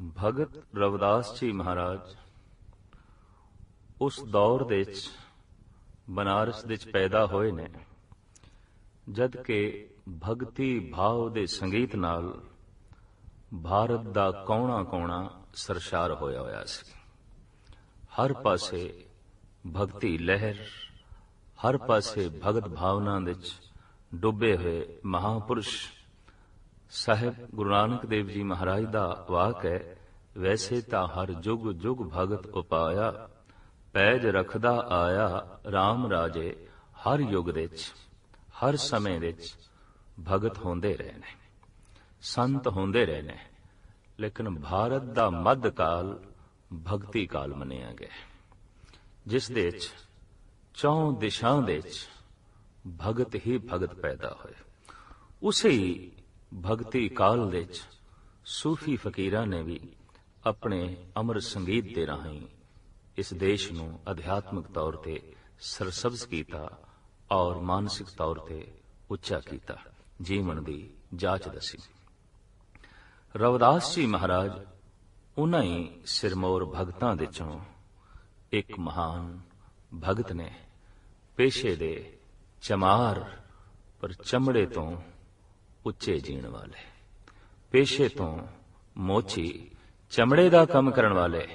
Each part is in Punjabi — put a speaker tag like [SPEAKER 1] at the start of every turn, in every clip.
[SPEAKER 1] ਭਗਤ ਰਵਿਦਾਸ ਜੀ ਮਹਾਰਾਜ, ਉਸ ਦੌਰ ਦੇ ਵਿੱਚ ਬਨਾਰਸ ਦੇ ਵਿੱਚ ਪੈਦਾ ਹੋਏ ਨੇ, ਜਦ ਕਿ ਭਗਤੀ ਭਾਵ ਦੇ ਸੰਗੀਤ ਨਾਲ ਭਾਰਤ ਦਾ ਕੋਣਾ-ਕੋਣਾ ਸਰਸ਼ਾਰ ਹੋਇਆ ਹੋਇਆ ਸੀ। ਹਰ ਪਾਸੇ ਭਗਤੀ ਲਹਿਰ, ਹਰ ਪਾਸੇ ਭਗਤ ਭਾਵਨਾ ਵਿੱਚ ਡੁੱਬੇ ਹੋਏ ਮਹਾਪੁਰਸ਼ ਸਾਹਿਬ ਗੁਰੂ ਨਾਨਕ ਦੇਵ ਜੀ ਮਹਾਰਾਜ ਦਾ ਵਾਕ ਹੈ, ਵੈਸੇ ਤਾਂ ਹਰ ਜੁਗ ਜੁਗ ਭਗਤ ਉਪਾਇਆ, ਪੈਜ ਰਖਦਾ ਆਇਆ RAM ਰਾਜੇ ਹਰ ਯੁਗ ਵਿੱਚ, ਹਰ ਸਮੇਂ ਵਿੱਚ ਭਗਤ ਹੁੰਦੇ ਰਹੇ ਨੇ ਸੰਤ ਹੁੰਦੇ ਰਹੇ ਨੇ ਲੇਕਿਨ ਭਾਰਤ ਦਾ ਮੱਧ ਕਾਲ ਭਗਤੀ ਕਾਲ ਮੰਨਿਆ ਗਿਆ ਜਿਸ ਦੇ ਵਿੱਚ ਚੌਂ ਦਿਸ਼ਾਵਾਂ ਦੇ ਵਿੱਚ ਭਗਤ ਹੀ ਭਗਤ ਪੈਦਾ ਹੋਏ। ਉਸੇ ਭਗਤੀ ਕਾਲ ਵਿੱਚ ਸੂਫੀ ਫਕੀਰਾਂ ਨੇ ਵੀ ਆਪਣੇ ਅਮਰ ਸੰਗੀਤ ਦੇ ਰਾਹੀਂ ਇਸ ਦੇਸ਼ ਨੂੰ ਅਧਿਆਤਮਿਕ ਤੌਰ ਤੇ ਸਰਸਬਜ਼ ਕੀਤਾ ਔਰ ਮਾਨਸਿਕ ਤੌਰ ਤੇ ਉੱਚਾ ਕੀਤਾ। ਜੀਵਨ ਦੀ ਜਾਂਚ ਦਸੀ। ਰਵਿਦਾਸ ਜੀ ਮਹਾਰਾਜ, ਉਹਨਾਂ ਹੀ ਸਿਰਮੌਰ ਭਗਤਾਂ ਦੇ ਚੋਂ ਇੱਕ ਮਹਾਨ ਭਗਤ ਨੇ ਪੇਸ਼ੇ ਦੇ ਚਮਾਰ ਪਰ ਚਮੜੇ ਤੋਂ ਉੱਚੇ ਜੀਣ ਵਾਲੇ, ਪੇਸ਼ੇ ਤੋਂ ਮੋਚੀ ਚਮੜੇ ਦਾ ਕੰਮ ਕਰਨ ਵਾਲੇ,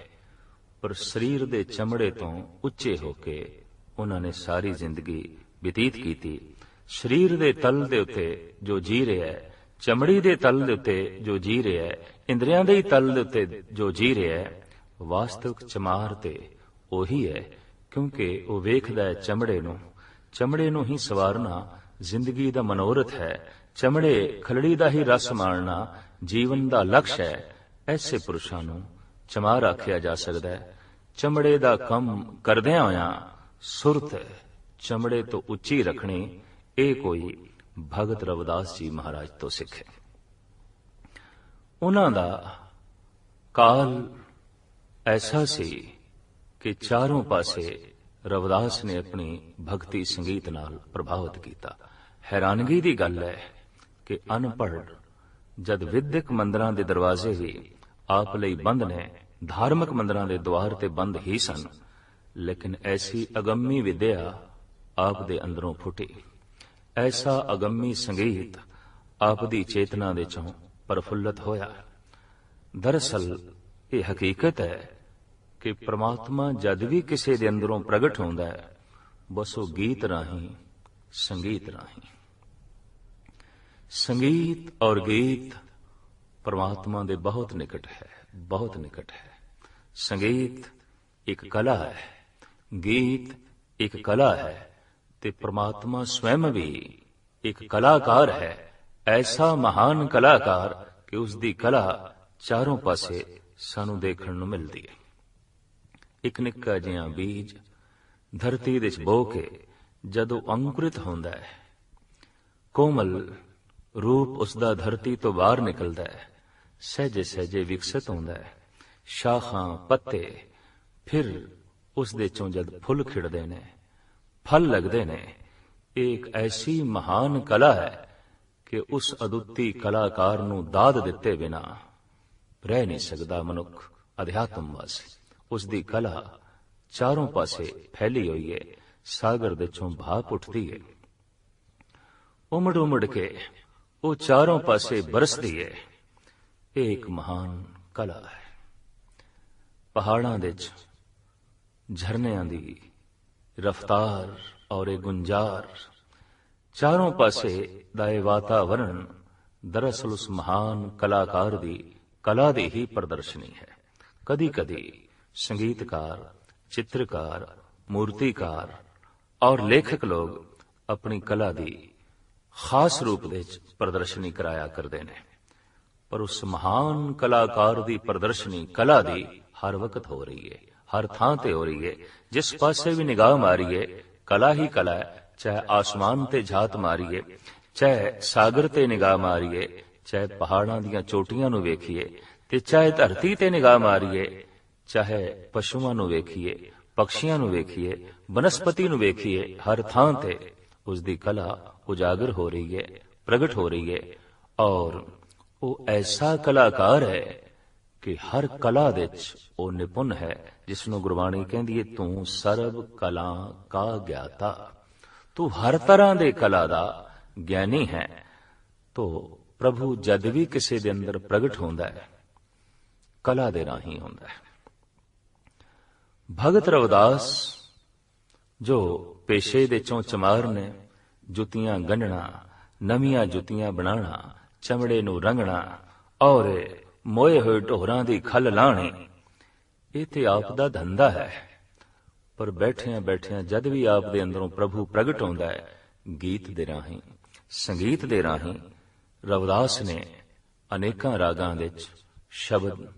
[SPEAKER 1] ਪਰ ਸਰੀਰ ਦੇ ਚਮੜੇ ਤੋਂ ਉੱਚੇ ਹੋ ਕੇ ਉਹਨਾਂ ਨੇ ਸਾਰੀ ਜ਼ਿੰਦਗੀ ਬਤੀਤ ਕੀਤੀ। ਸਰੀਰ ਦੇ ਤਲ ਦੇ ਉੱਤੇ ਜੋ ਜੀ ਰਿਹਾ ਹੈ, ਚਮੜੀ ਦੇ ਤਲ ਦੇ ਉੱਤੇ ਜੋ ਜੀ ਰਿਹਾ ਹੈ, ਇੰਦਰੀਆਂ ਦੇ ਤਲ ਦੇ ਉੱਤੇ ਜੋ ਜੀ ਰਿਹਾ ਹੈ, ਵਾਸਤਵਿਕ ਚਮਾਰ ਤੇ ਉਹੀ ਹੈ, ਕਿਉਂਕਿ ਉਹ ਵੇਖਦਾ ਹੈ ਚਮੜੇ ਨੂੰ। ਚਮੜੇ ਨੂੰ ਹੀ ਸਵਾਰਨਾ ਜ਼ਿੰਦਗੀ ਦਾ ਮਨੋਰਥ ਹੈ ਚਮੜੇ ਖਲੜੀ ਦਾ ਹੀ ਰਸ ਮਾਣਨਾ ਜੀਵਨ ਦਾ ਲਕਸ਼ ਹੈ। ਐਸੇ ਪੁਰਸ਼ਾਂ ਨੂੰ ਚਮਾਰ ਆਖਿਆ ਜਾ ਸਕਦਾ ਹੈ। ਚਮੜੇ ਦਾ ਕੰਮ ਕਰਦਿਆਂ ਹੋਇਆਂ ਸੁਰਤ ਚਮੜੇ ਤੋਂ ਉੱਚੀ ਰੱਖਣੀ ਇਹ ਕੋਈ ਭਗਤ ਰਵਿਦਾਸ ਜੀ ਮਹਾਰਾਜ ਤੋਂ ਸਿੱਖੇ ਉਹਨਾਂ ਦਾ ਕਾਲ ਐਸਾ ਸੀ ਕਿ ਚਾਰੋਂ ਪਾਸੇ ਰਵਿਦਾਸ ਨੇ ਆਪਣੀ ਭਗਤੀ ਸੰਗੀਤ ਨਾਲ ਪ੍ਰਭਾਵਿਤ ਕੀਤਾ। ਹੈਰਾਨਗੀ ਦੀ ਗੱਲ ਹੈ ਕਿ ਅਨਪੜ੍ਹ, ਜਦ ਵਿਦਿਅਕ ਮੰਦਰਾਂ ਦੇ ਦਰਵਾਜ਼ੇ ਵੀ ਆਪ ਲਈ ਬੰਦ ਨੇ, ਧਾਰਮਿਕ ਮੰਦਰਾਂ ਦੇ ਦੁਆਰ ਤੇ ਬੰਦ ਹੀ ਸਨ, ਲੇਕਿਨ ਐਸੀ ਅਗੰਮੀ ਵਿਦਿਆ ਆਪ ਦੇ ਅੰਦਰੋਂ ਫੁੱਟੀ। ਐਸਾ ਅਗੰਮੀ ਸੰਗੀਤ ਆਪ ਦੀ ਚੇਤਨਾ ਦੇ ਚੋਂ ਪਰਫੁੱਲਤ ਹੋਇਆ। ਦਰਅਸਲ, ਇਹ ਹਕੀਕਤ ਹੈ ਕਿ ਪ੍ਰਮਾਤਮਾ ਜਦ ਵੀ ਕਿਸੇ ਦੇ ਅੰਦਰੋਂ ਪ੍ਰਗਟ ਹੁੰਦਾ ਹੈ, ਬਸ ਉਹ ਗੀਤ ਰਾਹੀਂ, ਸੰਗੀਤ ਰਾਹੀਂ। ਸੰਗੀਤ ਔਰ ਗੀਤ ਪਰਮਾਤਮਾ ਦੇ ਬਹੁਤ ਨਿਕਟ ਹੈ, ਬਹੁਤ ਨਿਕਟ ਹੈ। ਸੰਗੀਤ ਇੱਕ ਕਲਾ ਹੈ, ਗੀਤ ਇੱਕ ਕਲਾ ਹੈ ਤੇ ਪ੍ਰਮਾਤਮਾ ਸਵੈਮ ਵੀ ਇੱਕ ਕਲਾਕਾਰ ਹੈ। ਐਸਾ ਮਹਾਨ ਕਲਾਕਾਰ ਕਿ ਉਸ ਦੀ ਕਲਾ ਚਾਰੋਂ ਪਾਸੇ ਸਾਨੂੰ ਦੇਖਣ ਨੂੰ ਮਿਲਦੀ ਹੈ। ਇੱਕ ਨਿੱਕਾ ਜਿਹਾ ਬੀਜ ਧਰਤੀ ਦੇ ਵਿੱਚ ਬੋ ਕੇ ਜਦੋਂ ਅੰਕੁਰਿਤ ਹੁੰਦਾ ਹੈ, ਕੋਮਲ ਰੂਪ ਉਸ ਦਾ ਧਰਤੀ ਤੋਂ ਬਾਹਰ ਨਿਕਲਦਾ ਹੈ। ਸਹਜੇ ਸਹਜੇ ਵਿਕਸਿਤ ਹੁੰਦਾ ਹੈ। ਸ਼ਾਖਾਂ, ਪੱਤੇ, ਫਿਰ ਉਸ ਦੇ ਚੋਂ ਜਦ ਫੁੱਲ ਖਿੜਦੇ ਨੇ, ਫਲ ਲੱਗਦੇ ਨੇ ਇੱਕ ਐਸੀ ਮਹਾਨ ਕਲਾ ਹੈ ਕਿ ਉਸ ਅਦੁੱਤੀ ਕਲਾਕਾਰ ਨੂੰ ਦਾਦ ਦਿੱਤੇ ਬਿਨਾ ਰਹਿ ਨਹੀਂ ਸਕਦਾ ਮਨੁੱਖ, ਅਧਿਆਤਮ ਵਾਸੀ। ਉਸ ਦੀ ਕਲਾ ਚਾਰੋਂ ਪਾਸੇ ਫੈਲੀ ਹੋਈ ਹੈ, ਸਾਗਰ ਦੇ ਚੋਂ ਭਾਪ ਉੱਠਦੀ ਹੈ। ਉਮੜ ਉਮੜ ਕੇ ਉਹ ਚਾਰੋਂ ਪਾਸੇ ਬਰਸਦੀ ਹੈ ਇਹ ਇੱਕ ਮਹਾਨ ਕਲਾ ਹੈ। ਪਹਾੜਾਂ ਦੇ ਵਿੱਚ ਝਰਨਿਆਂ ਦੀ ਰਫਤਾਰ ਔਰ ਇਹ ਗੁੰਜਾਰ। ਚਾਰੋਂ ਪਾਸੇ ਦਾ ਇਹ ਵਾਤਾਵਰਣ ਦਰਅਸਲ ਉਸ ਮਹਾਨ ਕਲਾਕਾਰ ਦੀ ਕਲਾ ਦੀ ਹੀ ਪ੍ਰਦਰਸ਼ਨੀ ਹੈ। ਕਦੀ ਕਦੀ ਸੰਗੀਤਕਾਰ, ਚਿੱਤਰਕਾਰ, ਮੂਰਤੀਕਾਰ ਔਰ ਲੇਖਕ ਲੋਗ ਆਪਣੀ ਕਲਾ ਦੀ ਖਾਸ ਰੂਪ ਦੇ ਵਿੱਚ ਪ੍ਰਦਰਸ਼ਨੀ ਕਰਾਇਆ ਕਰਦੇ ਨੇ। ਪਰ ਉਸ ਮਹਾਨ ਕਲਾਕਾਰ ਦੀ ਪ੍ਰਦਰਸ਼ਨੀ, ਕਲਾ ਦੀ ਹਰ ਵਕਤ ਹੋ ਰਹੀ ਹੈ ਹਰ ਥਾਂ ਤੇ ਹੋ ਰਹੀ ਹੈ ਜਿਸ ਪਾਸੇ ਵੀ ਨਿਗਾਹ ਮਾਰੀਏ ਕਲਾ ਹੀ ਕਲਾ ਹੈ ਚਾਹੇ ਆਸਮਾਨ ਤੇ ਝਾਤ ਮਾਰੀਏ ਚਾਹੇ ਸਾਗਰ ਤੇ ਨਿਗਾਹ ਮਾਰੀਏ ਚਾਹੇ ਪਹਾੜਾਂ ਦੀਆਂ ਚੋਟੀਆਂ ਨੂੰ ਵੇਖੀਏ, ਤੇ ਚਾਹੇ ਧਰਤੀ ਤੇ ਨਿਗਾਹ ਮਾਰੀਏ ਚਾਹੇ ਪਸ਼ੂਆਂ ਨੂੰ ਵੇਖੀਏ ਪਕਸ਼ੀਆਂ ਨੂੰ ਵੇਖੀਏ, ਬਨਸਪਤੀ ਨੂੰ ਵੇਖੀਏ, ਹਰ ਥਾਂ ਤੇ ਉਸ ਦੀ ਕਲਾ ਉਜਾਗਰ ਹੋ ਰਹੀ ਹੈ ਪ੍ਰਗਟ ਹੋ ਰਹੀ ਹੈ ਔਰ ਉਹ ਐਸਾ ਕਲਾਕਾਰ ਹੈ ਕਿ ਹਰ ਕਲਾ ਦੇ ਵਿੱਚ ਉਹ ਨਿਪੁੰਨ ਹੈ, ਜਿਸ ਨੂੰ ਗੁਰਬਾਣੀ ਕਹਿੰਦੀ ਹੈ ਤੂੰ ਸਰਬ ਕਲਾ ਕਾ ਗਿਆਤਾ। ਤੂੰ ਹਰ ਤਰ੍ਹਾਂ ਦੇ ਕਲਾ ਦਾ ਗਿਆਨੀ ਹੈ। ਤੋ ਪ੍ਰਭੂ ਜਦ ਵੀ ਕਿਸੇ ਦੇ ਅੰਦਰ ਪ੍ਰਗਟ ਹੁੰਦਾ ਹੈ, ਕਲਾ ਦੇ ਰਾਹੀਂ ਹੁੰਦਾ ਹੈ। ਭਗਤ ਰਵਦਾਸ ਜੋ ਪੇਸ਼ੇ ਦੇ ਚੋਂ ਚਮਾਰ ਨੇ ਜੁੱਤੀਆਂ ਗੰਢਣਾ ਨਵੀਆਂ ਜੁੱਤੀਆਂ ਬਣਾਉਣਾ, ਚਮੜੇ ਨੂੰ ਰੰਗਣਾ ਔਰ ਮੋਏ ਹੋਏ ਢੋਰਾਂ ਦੀ ਖੱਲ ਲਾਣੀ ਇਹ ਤੇ ਆਪ ਦਾ ਧੰਦਾ ਹੈ। ਪਰ ਬੈਠਿਆਂ ਬੈਠਿਆਂ ਜਦ ਵੀ ਆਪ ਦੇ ਅੰਦਰੋਂ ਪ੍ਰਭੂ ਪ੍ਰਗਟ ਹੁੰਦਾ ਹੈ, ਗੀਤ ਦੇ ਰਾਹੀਂ, ਸੰਗੀਤ ਦੇ ਰਾਹੀਂ, ਰਵਦਾਸ ਨੇ ਅਨੇਕਾਂ ਰਾਗਾਂ ਵਿੱਚ ਸ਼ਬਦ,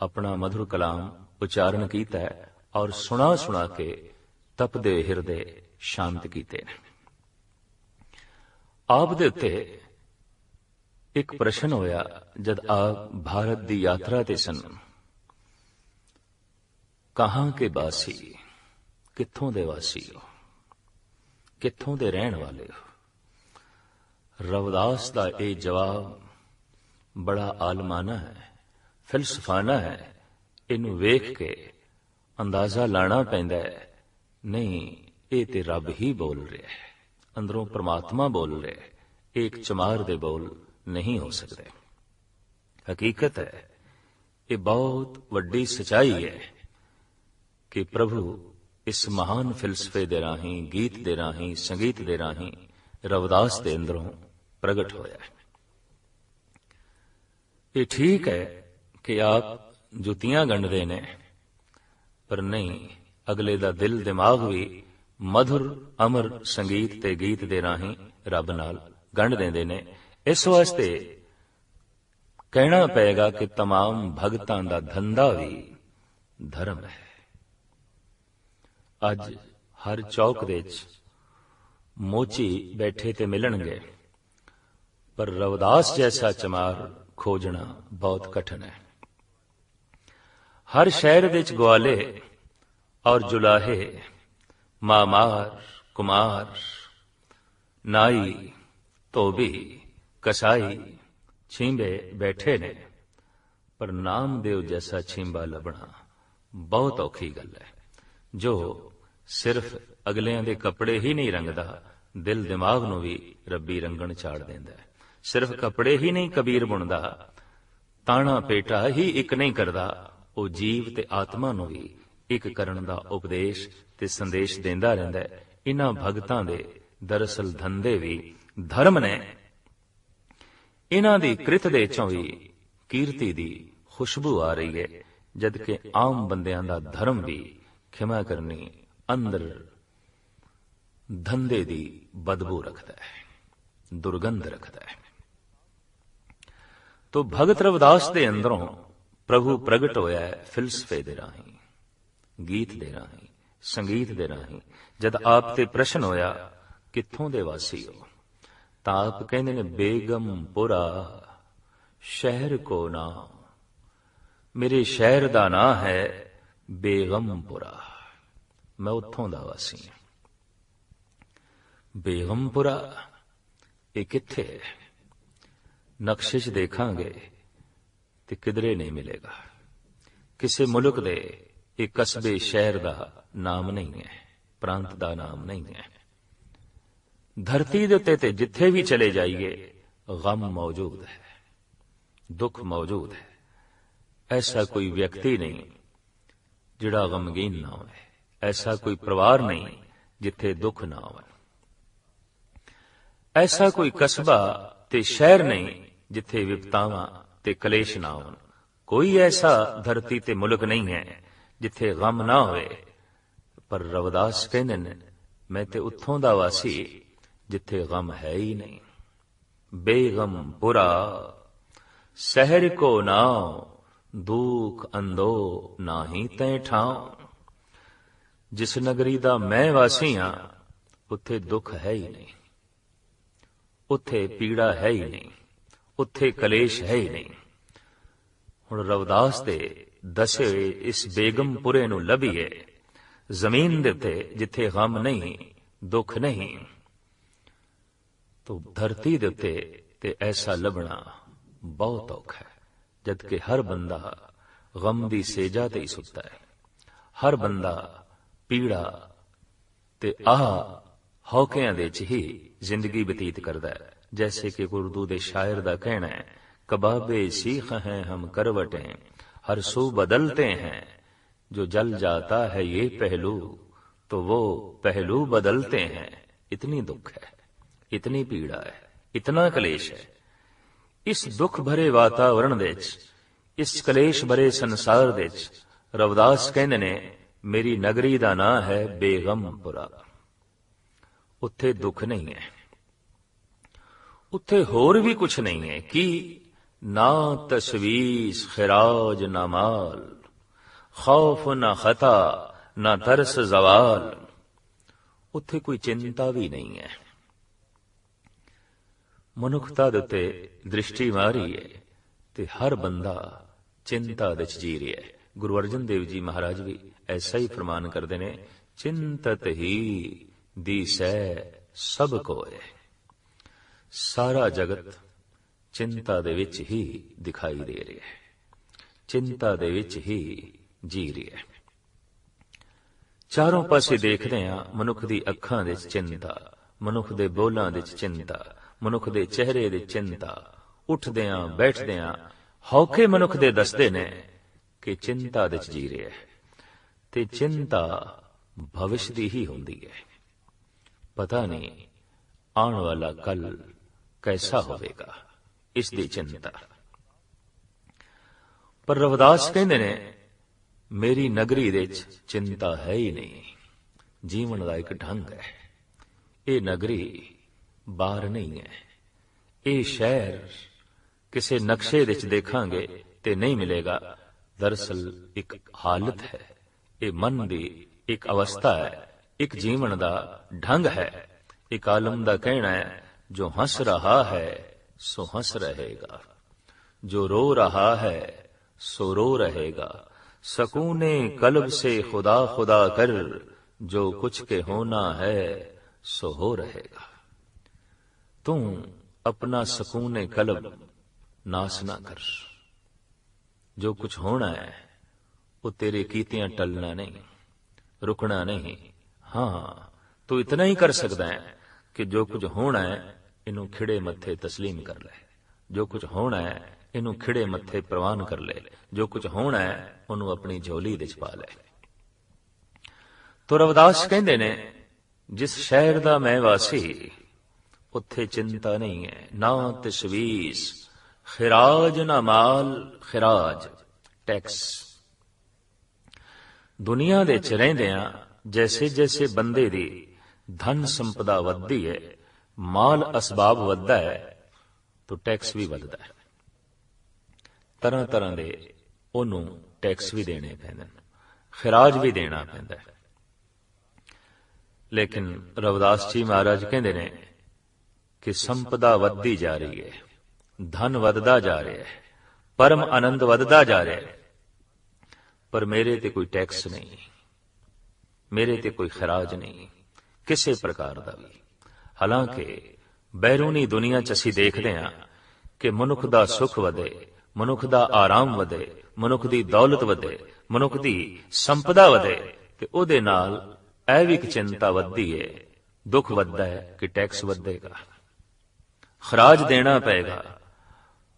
[SPEAKER 1] ਆਪਣਾ ਮధుਰ ਕਲਾਮ ਉਚਾਰਨ ਕੀਤਾ ਹੈ ਔਰ ਸੁਣਾ ਸੁਣਾ ਕੇ ਤਪਦੇ ਹਿਰਦੇ ਸ਼ਾਂਤ ਕੀਤੇ ਨੇ। ਆਪ ਦੇ ਉੱਤੇ ਇੱਕ ਪ੍ਰਸ਼ਨ ਹੋਇਆ, ਜਦ ਆਪ ਭਾਰਤ ਦੀ ਯਾਤਰਾ ਤੇ ਸਨ। ਕਹਾਂ ਕੇ ਬਾਸੀ ਕਿੱਥੋਂ ਦੇ ਵਾਸੀ ਹੋ? ਕਿੱਥੋਂ ਦੇ ਰਹਿਣ ਵਾਲੇ ਹੋ? ਰਵਦਾਸ ਦਾ ਇਹ ਜਵਾਬ ਬੜਾ ਆਲਮਾਨਾ ਹੈ, ਫਿਲਸਫਾਨਾ ਹੈ। ਇਹਨੂੰ ਵੇਖ ਕੇ ਅੰਦਾਜ਼ਾ ਲਾਣਾ ਪੈਂਦਾ ਹੈ, ਨਹੀਂ, ਇਹ ਤੇ ਰੱਬ ਹੀ ਬੋਲ ਰਿਹਾ ਹੈ। ਅੰਦਰੋਂ ਪ੍ਰਮਾਤਮਾ ਬੋਲ ਰਿਹਾ ਹੈ। ਇੱਕ ਚਮਾਰ ਦੇ ਬੋਲ ਨਹੀਂ ਹੋ ਸਕਦੇ। ਹਕੀਕਤ ਹੈ, ਇਹ ਬਹੁਤ ਵੱਡੀ ਸਚਾਈ ਹੈ ਕਿ ਪ੍ਰਭੂ ਇਸ ਮਹਾਨ ਫਿਲਸਫੇ ਦੇ ਰਾਹੀਂ, ਗੀਤ ਦੇ ਰਾਹੀਂ, ਸੰਗੀਤ ਦੇ ਰਾਹੀਂ ਰਵਦਾਸ ਦੇ ਅੰਦਰੋਂ ਪ੍ਰਗਟ ਹੋਇਆ ਹੈ। ਇਹ ਠੀਕ ਹੈ ਕਿ ਆਪ ਜੁੱਤੀਆਂ ਗੰਢਦੇ ਨੇ, ਪਰ ਨਹੀਂ, ਅਗਲੇ ਦਾ ਦਿਲ ਦਿਮਾਗ ਵੀ ਮਧੁਰ ਅਮਰ ਸੰਗੀਤ ਤੇ ਗੀਤ ਦੇ ਰਾਹੀਂ ਰੱਬ ਨਾਲ ਗੰਢ ਦਿੰਦੇ ਨੇ। ਇਸ ਵਾਸਤੇ ਕਹਿਣਾ ਪਏਗਾ ਕਿ ਤਮਾਮ ਭਗਤਾਂ ਦਾ ਧੰਦਾ ਵੀ ਧਰਮ ਹੈ। ਅੱਜ ਹਰ ਚੌਕ ਵਿੱਚ ਮੋਚੀ ਬੈਠੇ ਤੇ ਮਿਲਣਗੇ। ਪਰ ਰਵਦਾਸ ਜੈਸਾ ਚਮਾਰ ਖੋਜਣਾ ਬਹੁਤ ਕਠਿਨ ਹੈ। ਹਰ ਸ਼ਹਿਰ ਵਿੱਚ ਗਵਾਲੇ ਔਰ ਜੁਲਾਹੇ ਮਾਮਾਰ, ਕੁਮਾਰ। ਨਾਈ, ਧੋਬੀ, ਕਸਾਈ, ਛਿੰਬੇ ਬੈਠੇ ਨੇ। ਪਰ ਨਾਮਦੇਵ ਜੈਸਾ ਛਿੰਬਾ ਲੱਭਣਾ ਬਹੁਤ ਔਖੀ ਗੱਲ ਹੈ। ਜੋ ਸਿਰਫ ਅਗਲਿਆਂ ਦੇ ਕੱਪੜੇ ਹੀ ਨਹੀਂ ਰੰਗਦਾ, ਦਿਲ ਦਿਮਾਗ ਨੂੰ ਵੀ ਰੱਬੀ ਰੰਗਣ ਚਾੜ ਦਿੰਦਾ ਹੈ। ਸਿਰਫ ਕੱਪੜੇ ਹੀ ਨਹੀਂ ਕਬੀਰ ਬੁਣਦਾ, ਤਾਣਾ ਪੇਟਾ ਹੀ ਇੱਕ ਨਹੀਂ ਕਰਦਾ, ਉਹ ਜੀਵ ਤੇ ਆਤਮਾ ਨੂੰ ਵੀ ਇੱਕ ਕਰਨ ਦਾ ਉਪਦੇਸ਼ ਤੇ ਸੰਦੇਸ਼ ਦਿੰਦਾ ਰਹਿੰਦਾ ਹੈ। ਇਹਨਾਂ ਭਗਤਾਂ ਦੇ ਦਰਅਸਲ ਧੰਦੇ ਵੀ ਧਰਮ ਨੇ। ਇਹਨਾਂ ਦੀ ਕ੍ਰਿਤ ਦੇ ਚੋਂ ਵੀ ਕੀਰਤੀ ਦੀ ਖੁਸ਼ਬੂ ਆ ਰਹੀ ਹੈ ਜਦ ਕਿ ਆਮ ਬੰਦਿਆਂ ਦਾ ਧਰਮ ਵੀ ਖਿਮਾ ਕਰਨੀ ਅੰਦਰ ਧੰਦੇ ਦੀ ਬਦਬੂ ਰੱਖਦਾ ਹੈ, ਦੁਰਗੰਧ ਰੱਖਦਾ ਹੈ। ਤੋ ਭਗਤ ਰਵਿਦਾਸ ਦੇ ਅੰਦਰੋਂ ਪ੍ਰਭੂ ਪ੍ਰਗਟ ਹੋਇਆ ਹੈ ਫਿਲਸਫੇ ਦੇ ਰਾਹੀਂ, ਗੀਤ ਦੇ ਰਾਹੀਂ। ਸੰਗੀਤ ਦੇ ਰਾਹੀਂ। ਜਦ ਆਪ ਤੇ ਪ੍ਰਸ਼ਨ ਹੋਇਆ, ਕਿੱਥੋਂ ਦੇ ਵਾਸੀ ਹੋ ਤਾਂ ਆਪ ਕਹਿੰਦੇ ਨੇ ਬੇਗਮਪੁਰਾ ਸ਼ਹਿਰ ਕੋ ਨਾ ਮੇਰੇ ਸ਼ਹਿਰ ਦਾ ਨਾਂ ਹੈ ਬੇਗਮਪੁਰਾ ਮੈਂ ਉੱਥੋਂ ਦਾ ਵਾਸੀ ਹਾਂ। ਬੇਗਮਪੁਰਾ ਇਹ ਕਿੱਥੇ ਹੈ? ਨਕਸ਼ੇ ਦੇਖਾਂਗੇ ਤੇ ਕਿਧਰੇ ਨਹੀਂ ਮਿਲੇਗਾ। ਕਿਸੇ ਮੁਲਕ ਦੇ ਇੱਕ ਕਸਬੇ ਸ਼ਹਿਰ ਦਾ ਨਾਮ ਨਹੀਂ ਹੈ, ਪ੍ਰਾਂਤ ਦਾ ਨਾਮ ਨਹੀਂ ਹੈ। ਧਰਤੀ ਦੇ ਉੱਤੇ ਤੇ ਜਿੱਥੇ ਵੀ ਚਲੇ ਜਾਈਏ, ਗਮ ਮੌਜੂਦ ਹੈ, ਦੁੱਖ ਮੌਜੂਦ ਹੈ। ਐਸਾ ਕੋਈ ਵਿਅਕਤੀ ਨਹੀਂ ਜਿਹੜਾ ਗਮਗੀਨ ਨਾ ਹੋਵੇ, ਐਸਾ ਕੋਈ ਪਰਿਵਾਰ ਨਹੀਂ ਜਿੱਥੇ ਦੁੱਖ ਨਾ ਹੋਵੇ। ਐਸਾ ਕੋਈ ਕਸਬਾ ਤੇ ਸ਼ਹਿਰ ਨਹੀਂ ਜਿੱਥੇ ਵਿਪਤਾਵਾਂ ਤੇ ਕਲੇਸ਼ ਨਾ ਹੋਣ। ਕੋਈ ਐਸਾ ਧਰਤੀ ਤੇ ਮੁਲਕ ਨਹੀਂ ਹੈ ਜਿੱਥੇ ਗਮ ਨਾ ਹੋਵੇ। ਪਰ ਰਵਦਾਸ ਕਹਿੰਦੇ ਨੇ, ਮੈਂ ਤੇ ਉੱਥੋਂ ਦਾ ਵਾਸੀ, ਜਿੱਥੇ ਗਮ ਹੈ ਹੀ ਨਹੀਂ। ਬੇਗਮ ਪੁਰਾ ਸ਼ਹਿਰ ਕੋ ਨਾਉ, ਦੁਖ ਅੰਦੋ ਨਾਹੀ ਤੈ ਠਾਉ। ਜਿਸ ਨਗਰੀ ਦਾ ਮੈਂ ਵਾਸੀ ਹਾਂ, ਉੱਥੇ ਦੁੱਖ ਹੈ ਹੀ ਨਹੀਂ। ਉੱਥੇ ਪੀੜਾ ਹੈ ਹੀ ਨਹੀਂ, ਉੱਥੇ ਕਲੇਸ਼ ਹੈ ਹੀ ਨਹੀਂ। ਹੁਣ ਰਵਦਾਸ ਦੇ ਦਸੇ ਇਸ ਬੇਗਮਪੁਰੇ ਨੂੰ ਲਭੀਏ। ਜ਼ਮੀਨ ਦੇ ਉੱਤੇ ਜਿੱਥੇ ਗਮ ਨਹੀਂ, ਦੁੱਖ ਨਹੀਂ। ਤੋ ਧਰਤੀ ਦੇ ਉੱਤੇ ਤੇ ਐਸਾ ਲੱਭਣਾ ਬਹੁਤ ਔਖਾ ਹੈ ਜਦ ਕਿ ਹਰ ਬੰਦਾ ਗਮ ਦੀ ਸੇਜਾ ਤੇ ਹੀ ਸੁੱਤਾ ਹੈ। ਹਰ ਬੰਦਾ ਪੀੜਾ ਤੇ ਆਹ ਹੌਕਿਆਂ ਦੇ ਚ ਹੀ ਜ਼ਿੰਦਗੀ ਬਤੀਤ ਕਰਦਾ ਹੈ, ਜੈਸੇ ਕਿ ਗੁਰਦੂ ਦੇ ਸ਼ਾਇਰ ਦਾ ਕਹਿਣਾ ਹੈ, ਕਬਾਬੇ ਸੀਖ ਹੈ ਹਮ ਕਰਵਟੇ। हर सू बदलते हैं जो जल जाता है ये पहलू तो वो पहलू बदलते हैं इतनी दुख है इतनी पीड़ा है इतना कलेश है ਇਸ ਦੁੱਖ ਭਰੇ ਵਾਤਾਵਰਣ ਦੇ ਵਿੱਚ ਇਸ ਕਲੇਸ਼ ਭਰੇ ਸੰਸਾਰ ਦੇ ਵਿੱਚ ਰਵਦਾਸ ਕਹਿੰਦੇ ਨੇ ਮੇਰੀ ਨਗਰੀ ਦਾ ਨਾਂ ਹੈ ਬੇਗਮਪੁਰਾ ਉੱਥੇ ਦੁੱਖ ਨਹੀਂ ਹੈ ਉੱਥੇ ਹੋਰ ਵੀ ਕੁਝ ਨਹੀਂ ਹੈ ਕਿ ਨਾ ਤਸਵੀਸ ਖਿਰਾਜ ਨਾ ਮਾਲ, ਖੌਫ ਨਾ ਖਤਾ, ਨਾ ਤਰਸ ਜ਼ਵਾਲ। ਉੱਥੇ ਕੋਈ ਚਿੰਤਾ ਵੀ ਨਹੀਂ ਹੈ। ਮਨੁੱਖਤਾ ਦੇ ਉੱਤੇ ਦ੍ਰਿਸ਼ਟੀ ਮਾਰੀ ਹੈ ਤੇ ਹਰ ਬੰਦਾ ਚਿੰਤਾ ਵਿੱਚ ਜੀ ਰਿਹਾ ਹੈ। ਗੁਰੂ ਅਰਜਨ ਦੇਵ ਜੀ ਮਹਾਰਾਜ ਵੀ ਐਸਾ ਹੀ ਫਰਮਾਨ ਕਰਦੇ ਨੇ, ਚਿੰਤਤ ਹੀ ਦੀਸੈ ਸਭ ਕੋਏ ਸਾਰਾ ਜਗਤ ਚਿੰਤਾ ਦੇ ਵਿੱਚ ਹੀ ਦਿਖਾਈ ਦੇ ਰਿਹਾ ਹੈ। ਚਿੰਤਾ ਦੇ ਵਿੱਚ ਹੀ ਜੀ ਰਿਹਾ ਹੈ। ਚਾਰੋਂ ਪਾਸੇ ਦੇਖਦੇ ਹਾਂ ਮਨੁੱਖ ਦੀ ਅੱਖਾਂ ਵਿੱਚ ਚਿੰਤਾ, ਮਨੁੱਖ ਦੇ ਬੋਲਾਂ ਵਿੱਚ ਚਿੰਤਾ, ਮਨੁੱਖ ਦੇ ਚਿਹਰੇ ਦੇ ਚਿੰਤਾ। ਉੱਠਦਿਆਂ ਬੈਠਦਿਆਂ ਹੌਕੇ ਮਨੁੱਖ ਦੇ ਦੱਸਦੇ ਨੇ ਕਿ ਚਿੰਤਾ ਵਿੱਚ ਜੀ ਰਿਹਾ ਹੈ। ਤੇ ਚਿੰਤਾ ਭਵਿਸ਼ ਦੀ ਹੀ ਹੁੰਦੀ ਹੈ। ਪਤਾ ਨਹੀਂ ਆਉਣ ਵਾਲਾ ਕੱਲ ਕੈਸਾ ਹੋਵੇਗਾ। ਇਸ ਦੀ ਚਿੰਤਾ। ਪਰ ਰਵਦਾਸ ਕਹਿੰਦੇ ਨੇ, ਮੇਰੀ ਨਗਰੀ ਦੇ ਵਿੱਚ ਚਿੰਤਾ ਹੈ ਹੀ ਨਹੀਂ। ਜੀਵਨ ਦਾ ਇੱਕ ਢੰਗ ਹੈ। ਇਹ ਨਗਰੀ ਬਾਹਰ ਨਹੀਂ ਹੈ। ਇਹ ਸ਼ਹਿਰ ਕਿਸੇ ਨਕਸ਼ੇ ਵਿੱਚ ਦੇਖਾਂਗੇ ਤੇ ਨਹੀਂ ਮਿਲੇਗਾ। ਦਰਸਲ ਇੱਕ ਹਾਲਤ ਹੈ। ਇਹ ਮਨ ਦੀ ਇੱਕ ਅਵਸਥਾ ਹੈ। ਇੱਕ ਜੀਵਨ ਦਾ ਢੰਗ ਹੈ। ਇੱਕ ਆਲਮ ਦਾ ਕਹਿਣਾ ਹੈ, ਜੋ ਹੱਸ ਰਹਾ ਹੈ سو ہنس رہے گا۔ جو رو رہا ہے، سو رو رہے گا۔ سکون قلب سے خدا خدا کر، جو کچھ کے ہونا ہے، سو ہو رہے گا۔ تم اپنا سکون قلب ناس نہ کر۔ جو کچھ ہونا ہے، وہ تیرے کیتیاں ٹلنا نہیں، رکنا نہیں۔ ہاں تو اتنا ہی کر سکتا ہے کہ جو کچھ ہونا ہے ਇਹਨੂੰ ਖਿੜੇ ਮੱਥੇ تسلیم ਕਰ ਲੈ ਜੋ ਕੁਝ ਹੋਣਾ ਹੈ ਇਹਨੂੰ ਖਿੜੇ ਮੱਥੇ ਪ੍ਰਵਾਨ ਕਰ ਲੈ ਜੋ ਕੁਝ ਹੋਣਾ ਹੈ ਉਹਨੂੰ ਆਪਣੀ ਝੋਲੀ ਵਿੱਚ ਪਾ ਲੈ ਤੋ ਰਵਦਾਸ ਕਹਿੰਦੇ ਨੇ ਜਿਸ ਸ਼ਹਿਰ ਦਾ ਮੈਂ ਵਾਸੀ ਉੱਥੇ ਚਿੰਤਾ ਨਹੀਂ ਹੈ ਨਾ ਤਸ਼ਵੀਸ ਖਿਰਾਜ ਨਾ ਮਾਲ ਖਿਰਾਜ ਟੈਕਸ ਦੁਨੀਆ ਦੇ ਚ ਰਹਿੰਦੇ ਆ ਜੈਸੇ ਜੈਸੇ ਬੰਦੇ ਦੀ ਧਨ ਸੰਪਦਾ ਵੱਧਦੀ ਹੈ ਮਾਲ ਅਸਬਾਬ ਵੱਧਦਾ ਹੈ, ਤਾਂ ਟੈਕਸ ਵੀ ਵੱਧਦਾ ਹੈ। ਤਰ੍ਹਾਂ ਤਰ੍ਹਾਂ ਦੇ ਉਹਨੂੰ ਟੈਕਸ ਵੀ ਦੇਣੇ ਪੈਂਦੇ ਨੇ, ਖਿਰਾਜ ਵੀ ਦੇਣਾ ਪੈਂਦਾ ਹੈ। ਲੇਕਿਨ ਰਵਿਦਾਸ ਜੀ ਮਹਾਰਾਜ ਕਹਿੰਦੇ ਨੇ ਕਿ ਸੰਪਦਾ ਵੱਧਦੀ ਜਾ ਰਹੀ ਹੈ, ਧਨ ਵੱਧਦਾ ਜਾ ਰਿਹਾ ਹੈ, ਪਰਮ ਆਨੰਦ ਵੱਧਦਾ ਜਾ ਰਿਹਾ ਹੈ। ਪਰ ਮੇਰੇ ਤੇ ਕੋਈ ਟੈਕਸ ਨਹੀਂ, ਮੇਰੇ ਤੇ ਕੋਈ ਖਰਾਜ ਨਹੀਂ, ਕਿਸੇ ਪ੍ਰਕਾਰ ਦਾ ਵੀ। ਹਾਲਾਂਕਿ, ਬੈਰੂਨੀ ਦੁਨੀਆ 'ਚ ਅਸੀਂ ਦੇਖਦੇ ਹਾਂ ਕਿ ਮਨੁੱਖ ਦਾ ਸੁੱਖ ਵਧੇ, ਮਨੁੱਖ ਦਾ ਆਰਾਮ ਵਧੇ, ਮਨੁੱਖ ਦੀ ਦੌਲਤ ਵਧੇ, ਮਨੁੱਖ ਦੀ ਸੰਪਦਾ ਵਧੇ ਤੇ ਉਹਦੇ ਨਾਲ ਇਹ ਵੀ ਇੱਕ ਚਿੰਤਾ ਵੱਧਦੀ ਹੈ ਦੁੱਖ ਵੱਧਦਾ ਹੈ ਕਿ ਟੈਕਸ ਵਧੇਗਾ, ਖਰਾਜ ਦੇਣਾ ਪਏਗਾ।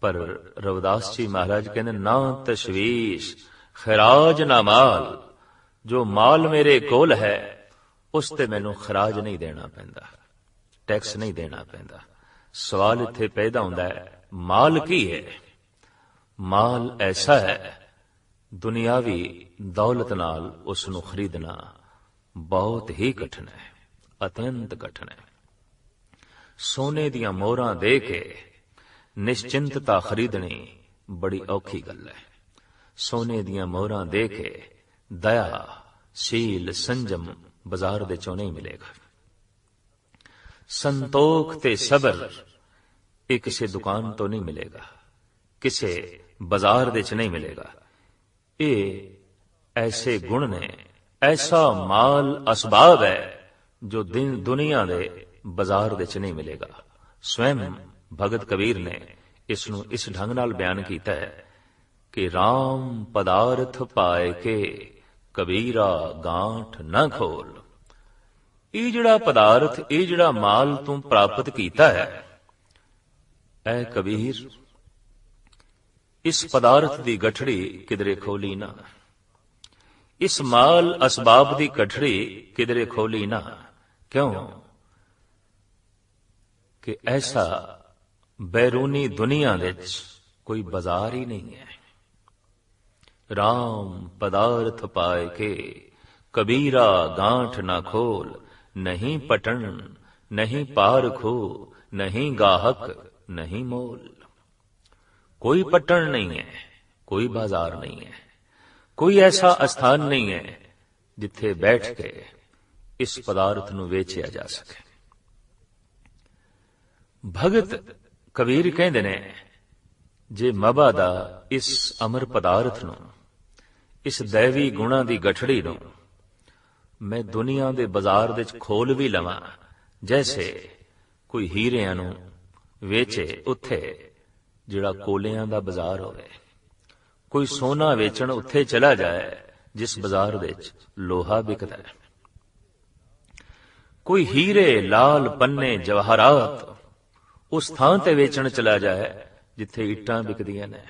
[SPEAKER 1] ਪਰ ਰਵਿਦਾਸ ਜੀ ਮਹਾਰਾਜ ਕਹਿੰਦੇ, ਨਾ ਤਸ਼ਵੀਸ਼, ਖਰਾਜ ਨਾ ਮਾਲ, ਜੋ ਮਾਲ ਮੇਰੇ ਕੋਲ ਹੈ, ਉਸ ਤੇ ਮੈਨੂੰ ਖਰਾਜ ਨਹੀਂ ਦੇਣਾ ਪੈਂਦਾ। ਟੈਕਸ ਨਹੀਂ ਦੇਣਾ ਪੈਂਦਾ। ਸਵਾਲ ਇੱਥੇ ਪੈਦਾ ਹੁੰਦਾ ਹੈ, ਮਾਲ ਕੀ ਹੈ? ਮਾਲ ਐਸਾ ਹੈ, ਦੁਨਿਆਵੀ ਦੌਲਤ ਨਾਲ ਉਸ ਨੂੰ ਖਰੀਦਣਾ ਬਹੁਤ ਹੀ ਕਠਿਨ ਹੈ, ਅਤਿਅੰਤ ਕਠਿਨ ਹੈ। ਸੋਨੇ ਦੀਆਂ ਮੋਹਰਾਂ ਦੇ ਕੇ ਨਿਸ਼ਚਿੰਤਤਾ ਖਰੀਦਣੀ ਬੜੀ ਔਖੀ ਗੱਲ ਹੈ। ਸੋਨੇ ਦੀਆਂ ਮੋਹਰਾਂ ਦੇ ਕੇ ਦਇਆ, ਸੀਲ, ਸੰਜਮ ਬਾਜ਼ਾਰ ਦੇ ਚੋਂ ਨਹੀਂ ਮਿਲੇਗਾ। ਸੰਤੋਖ ਤੇ ਸਬਰ ਇਹ ਕਿਸੇ ਦੁਕਾਨ ਤੋਂ ਨਹੀਂ ਮਿਲੇਗਾ, ਕਿਸੇ ਬਾਜ਼ਾਰ ਦੇ ਚ ਨਹੀਂ ਮਿਲੇਗਾ। ਇਹ ਐਸੇ ਗੁਣ ਨੇ, ਐਸਾ ਮਾਲ ਅਸਬਾਬ ਹੈ ਜੋ ਦਿਨ ਦੁਨੀਆ ਦੇ ਬਾਜ਼ਾਰ ਦੇ ਚ ਨਹੀਂ ਮਿਲੇਗਾ। ਸਵੈਮ ਭਗਤ ਕਬੀਰ ਨੇ ਇਸ ਨੂੰ ਇਸ ਢੰਗ ਨਾਲ ਬਿਆਨ ਕੀਤਾ ਹੈ ਕਿ RAM ਪਦਾਰਥ ਪਾਏ ਕੇ ਕਬੀਰਾ ਗਾਂਠ ਨਾ ਖੋਲ। ਇਹ ਜਿਹੜਾ ਪਦਾਰਥ, ਇਹ ਜਿਹੜਾ ਮਾਲ ਤੂੰ ਪ੍ਰਾਪਤ ਕੀਤਾ ਹੈ, ਐ ਕਬੀਰ, ਇਸ ਪਦਾਰਥ ਦੀ ਗਠੜੀ ਕਿਧਰੇ ਖੋਲੀ ਨਾ। ਇਸ ਮਾਲ ਅਸਬਾਬ ਦੀ ਗਠੜੀ ਕਿਧਰੇ ਖੋਲੀ ਨਾ। ਕਿਉਂ? ਕਿ ਐਸਾ ਬੈਰੂਨੀ ਦੁਨੀਆ ਵਿੱਚ ਕੋਈ ਬਾਜ਼ਾਰ ਹੀ ਨਹੀਂ ਹੈ। RAM ਪਦਾਰਥ ਪਾਏ ਕੇ, ਕਬੀਰਾ ਗਾਂਠ ਨਾ ਖੋਲ। ਨਹੀਂ ਪਟਣ, ਨਹੀਂ ਪਾਰਖੋ ਨਹੀਂ ਗਾਹਕ, ਨਹੀਂ ਮੋਲ। ਕੋਈ ਪਟਣ ਨਹੀਂ ਹੈ, ਕੋਈ ਬਾਜ਼ਾਰ ਨਹੀਂ ਹੈ, ਕੋਈ ਐਸਾ ਅਸਥਾਨ ਨਹੀਂ ਹੈ ਜਿੱਥੇ ਬੈਠ ਕੇ ਇਸ ਪਦਾਰਥ ਨੂੰ ਵੇਚਿਆ ਜਾ ਸਕੇ। ਭਗਤ ਕਬੀਰ ਕਹਿੰਦੇ ਨੇ, ਜੇ ਮਬਾ ਦਾ ਇਸ ਅਮਰ ਪਦਾਰਥ ਨੂੰ, ਇਸ ਦੇਵੀ ਗੁਣਾ ਦੀ ਗਠੜੀ ਨੂੰ ਮੈਂ ਦੁਨੀਆ ਦੇ ਬਾਜ਼ਾਰ ਵਿੱਚ ਖੋਲ ਵੀ ਲਵਾਂ। ਜੈਸੇ ਕੋਈ ਹੀਰਿਆਂ ਨੂੰ ਵੇਚੇ ਉੱਥੇ, ਜਿਹੜਾ ਕੋਲਿਆਂ ਦਾ ਬਾਜ਼ਾਰ ਹੋਵੇ। ਕੋਈ ਸੋਨਾ ਵੇਚਣ ਉੱਥੇ ਚਲਾ ਜਾਏ, ਜਿਸ ਬਾਜ਼ਾਰ ਵਿੱਚ ਲੋਹਾ ਵਿਕਦਾ ਹੈ। ਕੋਈ ਹੀਰੇ, ਲਾਲ ਪੰਨੇ, ਜਵਾਹਰਾਤ, ਉਸ ਥਾਂ ਤੇ ਵੇਚਣ ਚਲਾ ਜਾਏ, ਜਿੱਥੇ ਇੱਟਾਂ ਵਿਕਦੀਆਂ ਨੇ,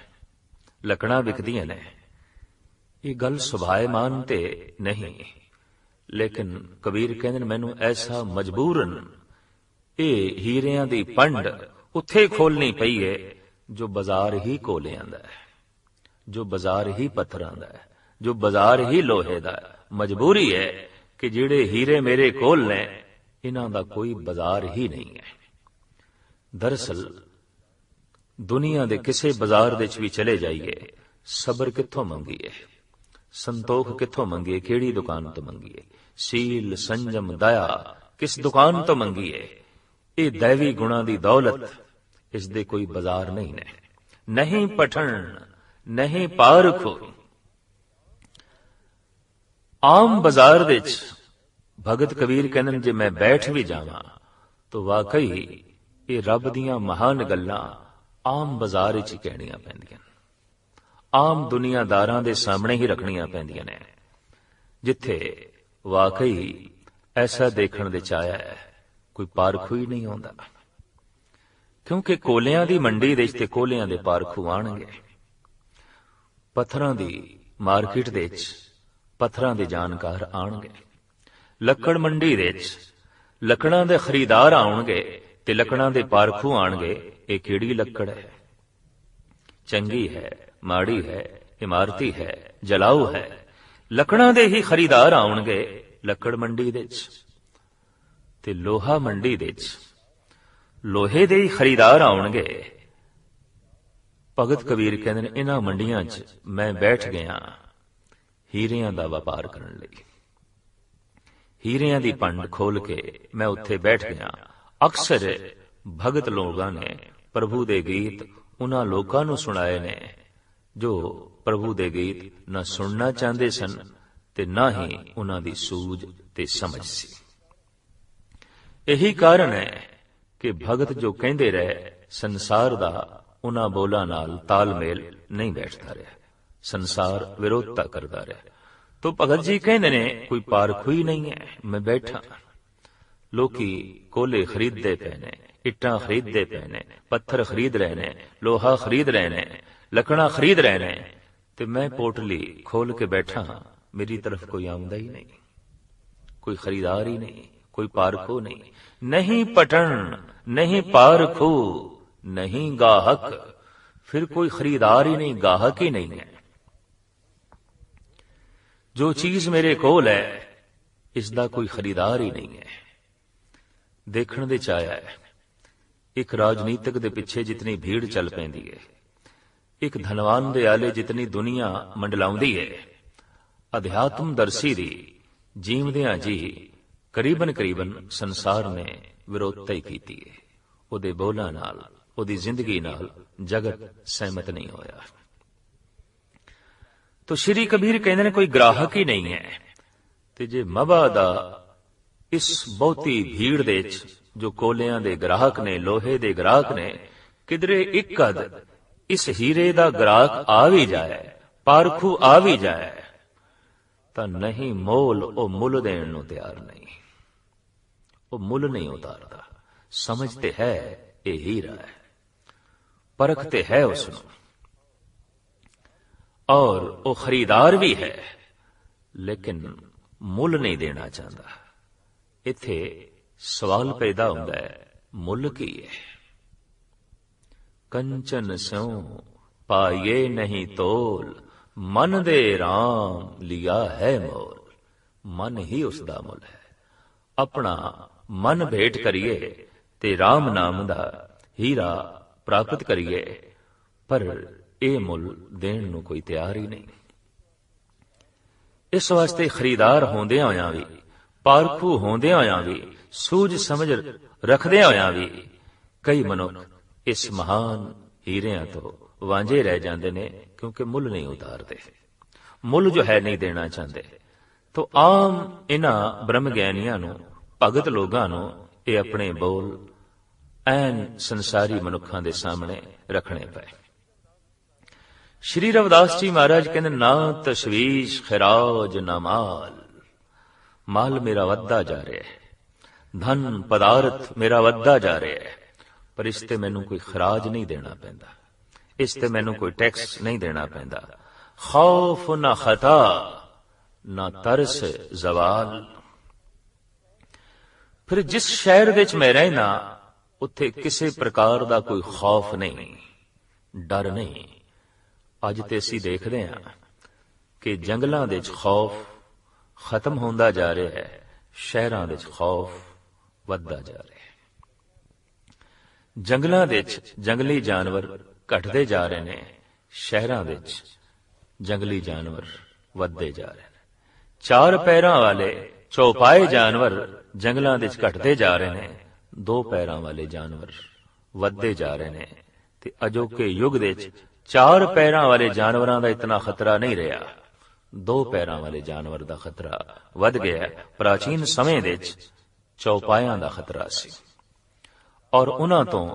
[SPEAKER 1] ਲੱਕੜਾਂ ਵਿਕਦੀਆਂ ਨੇ। ਇਹ ਗੱਲ ਸੁਭਾਏਮਾਨ ਤੇ ਨਹੀਂ। ਲੇਕਿਨ ਕਬੀਰ ਕਹਿੰਦੇ ਨੇ, ਮੈਨੂੰ ਐਸਾ ਮਜਬੂਰਨ ਇਹ ਹੀਰਿਆਂ ਦੀ ਪੰਡ ਉੱਥੇ ਖੋਲਣੀ ਪਈ ਏ, ਜੋ ਬਾਜ਼ਾਰ ਹੀ ਕੋਲਿਆਂ ਦਾ ਹੈ, ਜੋ ਬਾਜ਼ਾਰ ਹੀ ਪੱਥਰਾਂ ਦਾ ਹੈ, ਜੋ ਬਾਜ਼ਾਰ ਹੀ ਲੋਹੇ ਦਾ ਹੈ। ਮਜਬੂਰੀ ਹੈ ਕਿ ਜਿਹੜੇ ਹੀਰੇ ਮੇਰੇ ਕੋਲ ਨੇ, ਇਹਨਾਂ ਦਾ ਕੋਈ ਬਾਜ਼ਾਰ ਹੀ ਨਹੀਂ ਹੈ। ਦਰਅਸਲ, ਦੁਨੀਆ ਦੇ ਕਿਸੇ ਬਾਜ਼ਾਰ ਵਿੱਚ ਵੀ ਚਲੇ ਜਾਈਏ, ਸਬਰ ਕਿੱਥੋਂ ਮੰਗੀਏ? ਸੰਤੋਖ ਕਿੱਥੋਂ ਮੰਗੀਏ? ਕਿਹੜੀ ਦੁਕਾਨ ਤੋਂ ਮੰਗੀਏ? ਸੀਲ, ਸੰਜਮ, ਦਇਆ, ਕਿਸ ਦੁਕਾਨ ਤੋਂ ਮੰਗੀਏ? ਇਹ ਦੇਵੀ ਗੁਣਾ ਦੀ ਦੌਲਤ ਇਸ ਦੇ ਕੋਈ ਬਾਜ਼ਾਰ ਨਹੀਂ ਨੇ। ਨਹੀਂ ਪਠਣ, ਨਹੀਂ ਪਾਰਖੋ ਆਮ ਬਾਜ਼ਾਰ ਵਿੱਚ ਭਗਤ ਕਬੀਰ ਕਹਿੰਦੇ ਨੇ ਜੇ ਮੈਂ ਬੈਠ ਵੀ ਜਾਵਾਂ, ਤਾਂ ਵਾਕਈ ਇਹ ਰੱਬ ਦੀਆਂ ਮਹਾਨ ਗੱਲਾਂ ਆਮ ਬਾਜ਼ਾਰ ਵਿੱਚ ਕਹਿਣੀਆਂ ਪੈਂਦੀਆਂ ਆਮ ਦੁਨੀਆਦਾਰਾਂ ਦੇ ਸਾਹਮਣੇ ਹੀ ਰੱਖਣੀਆਂ ਪੈਂਦੀਆਂ ਨੇ। ਜਿੱਥੇ ਵਾਕਈ ਐਸਾ ਦੇਖਣ ਦੇ ਚਾਇਆ ਹੈ, ਕੋਈ ਪਾਰਖੂ ਹੀ ਨਹੀਂ ਆਉਂਦਾ। ਕਿਉਂਕਿ ਕੋਲਿਆਂ ਦੀ ਮੰਡੀ ਦੇ ਵਿੱਚ ਤੇ ਕੋਲਿਆਂ ਦੇ ਪਾਰਖੂ ਆਣਗੇ ਪੱਥਰਾਂ ਦੀ ਮਾਰਕੀਟ ਦੇ ਵਿੱਚ ਪੱਥਰਾਂ ਦੇ ਜਾਣਕਾਰ ਆਣਗੇ ਲੱਕੜ ਮੰਡੀ ਦੇ ਵਿੱਚ ਲੱਕੜਾਂ ਦੇ ਖਰੀਦਾਰ ਆਉਣਗੇ ਤੇ ਲੱਕੜਾਂ ਦੇ ਪਾਰਖੂ ਆਣਗੇ ਇਹ ਕਿਹੜੀ ਲੱਕੜ ਹੈ? ਚੰਗੀ ਹੈ। ਮਾੜੀ ਹੈ, ਇਮਾਰਤੀ ਹੈ, ਜਲਾਉ ਹੈ। ਲੱਕੜਾਂ ਦੇ ਹੀ ਖਰੀਦਾਰ ਆਉਣਗੇ ਲੱਕੜ ਮੰਡੀ ਦੇ ਵਿੱਚ ਤੇ ਲੋਹਾ ਮੰਡੀ ਦੇ ਵਿੱਚ। ਲੋਹੇ ਦੇ ਹੀ ਖਰੀਦਾਰ ਆਉਣਗੇ। ਭਗਤ ਕਬੀਰ ਕਹਿੰਦੇ ਨੇ ਇਹਨਾਂ ਮੰਡੀਆਂ 'ਚ ਮੈਂ ਬੈਠ ਗਿਆ ਹੀਰਿਆਂ ਦਾ ਵਪਾਰ ਕਰਨ ਲਈ। ਹੀਰਿਆਂ ਦੀ ਪੰਡ ਖੋਲ ਕੇ ਮੈਂ ਉੱਥੇ ਬੈਠ ਗਿਆ। ਅਕਸਰ ਭਗਤ ਲੋਕਾਂ ਨੇ ਪ੍ਰਭੂ ਦੇ ਗੀਤ ਉਹਨਾਂ ਲੋਕਾਂ ਨੂੰ ਸੁਣਾਏ ਨੇ। ਜੋ ਪ੍ਰਭੂ ਦੇ ਗੀਤ ਨਾ ਸੁਣਨਾ ਚਾਹੁੰਦੇ ਸਨ ਤੇ ਨਾ ਹੀ ਉਹਨਾਂ ਦੀ ਸੂਝ ਤੇ ਸਮਝ ਸੀ। ਇਹੀ ਕਾਰਨ ਹੈ ਕਿ ਭਗਤ ਜੋ ਕਹਿੰਦੇ ਰਹੇ, ਸੰਸਾਰ ਦਾ ਉਹਨਾਂ ਬੋਲਾਂ ਨਾਲ ਤਾਲਮੇਲ ਨਹੀਂ ਬੈਠਦਾ ਰਿਹਾ। ਸੰਸਾਰ ਵਿਰੋਧਤਾ ਕਰਦਾ ਰਿਹਾ। ਤੋ ਭਗਤ ਜੀ ਕਹਿੰਦੇ ਨੇ, ਕੋਈ ਪਾਰਖੂ ਹੀ ਨਹੀਂ ਹੈ, ਮੈਂ ਬੈਠਾ। ਲੋਕੀ ਕੋਲੇ ਖਰੀਦਦੇ ਪਏ ਨੇ, ਇੱਟਾਂ ਖਰੀਦਦੇ ਪਏ ਨੇ, ਪੱਥਰ ਖਰੀਦ ਰਹੇ ਨੇ, ਲੋਹਾ ਖਰੀਦ ਰਹੇ ਨੇ ਲੱਕੜਾਂ ਖਰੀਦ ਰਹੇ ਨੇ ਤੇ ਮੈਂ ਪੋਟਲੀ ਖੋਲ ਕੇ ਬੈਠਾ ਹਾਂ ਮੇਰੀ ਤਰਫ ਕੋਈ ਆਉਂਦਾ ਹੀ ਨਹੀਂ ਕੋਈ ਖਰੀਦਾਰ ਹੀ ਨਹੀਂ ਕੋਈ ਪਾਰਖੋ ਨਹੀਂ ਨਹੀਂ ਪਟਣ ਨਹੀਂ ਪਾਰਖੋ ਨਹੀਂ ਗਾਹਕ ਫਿਰ ਕੋਈ ਖਰੀਦਾਰ ਹੀ ਨਹੀਂ ਗਾਹਕ ਹੀ ਨਹੀਂ ਹੈ ਜੋ ਚੀਜ਼ ਮੇਰੇ ਕੋਲ ਹੈ ਇਸ ਦਾ ਕੋਈ ਖਰੀਦਾਰ ਹੀ ਨਹੀਂ ਹੈ ਦੇਖਣ ਦੇ ਚ ਆਇਆ ਹੈ ਇੱਕ ਰਾਜਨੀਤਿਕ ਦੇ ਪਿੱਛੇ ਜਿਤਨੀ ਭੀੜ ਚੱਲ ਪੈਂਦੀ ਹੈ ਇੱਕ ਧਨਵਾਨ ਦੇ ਆਲੇ ਜਿਤਨੀ ਦੁਨੀਆ ਮੰਡਲਾਉਂਦੀ ਹੈ ਅਧਿਆਤਮ ਦਰਸੀ ਦੀ ਜੀਵਦਿਆਂ ਜੀ ਕਰੀਬਨ ਕਰੀਬਨ ਸੰਸਾਰ ਨੇ ਵਿਰੋਧਤਾ ਹੀ ਕੀਤੀ ਹੈ ਉਹਦੇ ਬੋਲਾਂ ਨਾਲ, ਉਹਦੀ ਜ਼ਿੰਦਗੀ ਨਾਲ ਜਗਤ ਸਹਿਮਤ ਨਹੀਂ ਹੋਇਆ। ਤੋ ਸ਼੍ਰੀ ਕਬੀਰ ਕਹਿੰਦੇ ਨੇ ਕੋਈ ਗ੍ਰਾਹਕ ਹੀ ਨਹੀਂ ਹੈ। ਤੇ ਜੇ ਮਬਾ ਦਾ ਇਸ ਬਹੁਤੀ ਭੀੜ ਦੇ ਵਿੱਚ ਜੋ ਕੋਲਿਆਂ ਦੇ ਗ੍ਰਾਹਕ ਨੇ, ਲੋਹੇ ਦੇ ਗ੍ਰਾਹਕ ਨੇ, ਕਿਧਰੇ ਇੱਕ ਕਦ ਇਸ ਹੀਰੇ ਦਾ ਗ੍ਰਾਹਕ ਆ ਵੀ ਜਾਏ, ਪਾਰਖੂ ਆ ਵੀ ਜਾਏ, ਤਾਂ ਨਹੀਂ ਮੋਲ ਉਹ ਮੁੱਲ ਦੇਣ ਨੂੰ ਤਿਆਰ ਨਹੀਂ। ਉਹ ਮੁੱਲ ਨਹੀਂ ਉਤਾਰਦਾ। ਸਮਝ ਤੇ ਹੈ, ਇਹ ਹੀਰਾ ਹੈ। ਪਰਖ ਤੇ ਹੈ ਉਸ ਨੂੰ ਔਰ ਉਹ ਖਰੀਦਾਰ ਵੀ ਹੈ, ਲੇਕਿਨ ਮੁੱਲ ਨਹੀਂ ਦੇਣਾ ਚਾਹੁੰਦਾ। ਇੱਥੇ ਸਵਾਲ ਪੈਦਾ ਹੁੰਦਾ ਹੈ, ਮੁੱਲ ਕੀ ਹੈ? ਕੰਚਨ ਸਿਉ, ਪਾਈਏ ਨਹੀਂ ਤੋਲ, ਮਨ ਦੇ RAM ਲਿਆ ਹੈ ਮੋਲ। ਮਨ ਹੀ ਉਸ ਦਾ ਮੁੱਲ ਹੈ। ਆਪਣਾ ਮਨ ਭੇਟ ਕਰੀਏ ਤੇ RAM ਨਾਮ ਦਾ ਹੀਰਾ ਪ੍ਰਾਪਤ ਕਰੀਏ, ਪਰ ਇਹ ਮੁੱਲ ਦੇਣ ਨੂੰ ਕੋਈ ਤਿਆਰ ਹੀ ਨਹੀਂ। ਇਸ ਵਾਸਤੇ ਖਰੀਦਾਰ ਹੁੰਦਿਆਂ ਹੋਇਆਂ ਵੀ, ਪਾਰਖੂ ਹੁੰਦਿਆਂ ਹੋਇਆਂ ਵੀ, ਸੂਝ ਸਮਝ ਰੱਖਦਿਆਂ ਹੋਇਆਂ ਵੀ, ਕਈ ਮਨੁੱਖ ਇਸ ਮਹਾਨ ਹੀਰਿਆਂ ਤੋਂ ਵਾਂਝੇ ਰਹਿ ਜਾਂਦੇ ਨੇ ਕਿਉਂਕਿ ਮੁੱਲ ਨਹੀਂ ਉਤਾਰਦੇ। ਮੁੱਲ ਜੋ ਹੈ ਨਹੀਂ ਦੇਣਾ ਚਾਹੁੰਦੇ। ਤੋ ਆਮ ਇਹਨਾਂ ਬ੍ਰਹਮ ਗਿਆਨੀਆਂ ਨੂੰ, ਭਗਤ ਲੋਕਾਂ ਨੂੰ ਇਹ ਆਪਣੇ ਬੋਲ ਐਨ ਸੰਸਾਰੀ ਮਨੁੱਖਾਂ ਦੇ ਸਾਹਮਣੇ ਰੱਖਣੇ ਪਏ। ਸ਼੍ਰੀ ਰਵਿਦਾਸ ਜੀ ਮਹਾਰਾਜ ਕਹਿੰਦੇ, ਨਾ ਤਸ਼ਵੀਸ਼ ਖਰਾਜ ਨਾ ਮਾਲ ਮਾਲ ਮੇਰਾ ਵੱਧਦਾ ਜਾ ਰਿਹਾ ਹੈ। ਧਨ ਪਦਾਰਥ ਮੇਰਾ ਵੱਧਦਾ ਜਾ ਰਿਹਾ ਹੈ। ਪਰ ਇਸ ਤੇ ਮੈਨੂੰ ਕੋਈ ਖਰਾਜ ਨਹੀਂ ਦੇਣਾ ਪੈਂਦਾ। ਇਸ ਤੇ ਮੈਨੂੰ ਕੋਈ ਟੈਕਸ ਨਹੀਂ ਦੇਣਾ ਪੈਂਦਾ। ਖੌਫ ਨਾ ਖਤਾ, ਨਾ ਤਰਸ ਜ਼ਵਾਲ। ਫਿਰ ਜਿਸ ਸ਼ਹਿਰ ਵਿੱਚ ਮੈਂ ਰਹਿਣਾ ਉੱਥੇ ਕਿਸੇ ਪ੍ਰਕਾਰ ਦਾ ਕੋਈ ਖੌਫ ਨਹੀਂ, ਡਰ ਨਹੀਂ। ਅੱਜ ਤੇ ਅਸੀਂ ਦੇਖਦੇ ਹਾਂ ਕਿ ਜੰਗਲਾਂ ਦੇ ਵਿੱਚ ਖੌਫ ਖਤਮ ਹੁੰਦਾ ਜਾ ਰਿਹਾ ਹੈ, ਸ਼ਹਿਰਾਂ ਦੇ ਵਿੱਚ ਖੌਫ ਵੱਧਦਾ ਜਾ ਰਿਹਾ ਹੈ। ਜੰਗਲਾਂ ਦੇ ਵਿੱਚ ਜੰਗਲੀ ਜਾਨਵਰ ਘਟਦੇ ਜਾ ਰਹੇ ਨੇ, ਸ਼ਹਿਰਾਂ ਵਿੱਚ ਜੰਗਲੀ ਜਾਨਵਰ ਵੱਧਦੇ ਜਾ ਰਹੇ ਨੇ। ਚਾਰ ਪੈਰਾਂ ਵਾਲੇ ਚੌਪਾਏ ਜਾਨਵਰ ਜੰਗਲਾਂ ਵਿੱਚ ਘਟਦੇ ਜਾ ਰਹੇ ਨੇ, ਦੋ ਪੈਰਾਂ ਵਾਲੇ ਜਾਨਵਰ ਵੱਧਦੇ ਜਾ ਰਹੇ ਨੇ ਤੇ ਅਜੋਕੇ ਯੁੱਗ ਦੇ ਵਿੱਚ ਚਾਰ ਪੈਰਾਂ ਵਾਲੇ ਜਾਨਵਰਾਂ ਦਾ ਇਤਨਾ ਖਤਰਾ ਨਹੀਂ ਰਿਹਾ। ਦੋ ਪੈਰਾਂ ਵਾਲੇ ਜਾਨਵਰ ਦਾ ਖਤਰਾ ਵੱਧ ਗਿਆ। ਪ੍ਰਾਚੀਨ ਸਮੇਂ ਦੇ ਵਿੱਚ ਚੌਪਾਇਆਂ ਦਾ ਖਤਰਾ ਸੀ। ਔਰ ਉਹਨਾਂ ਤੋਂ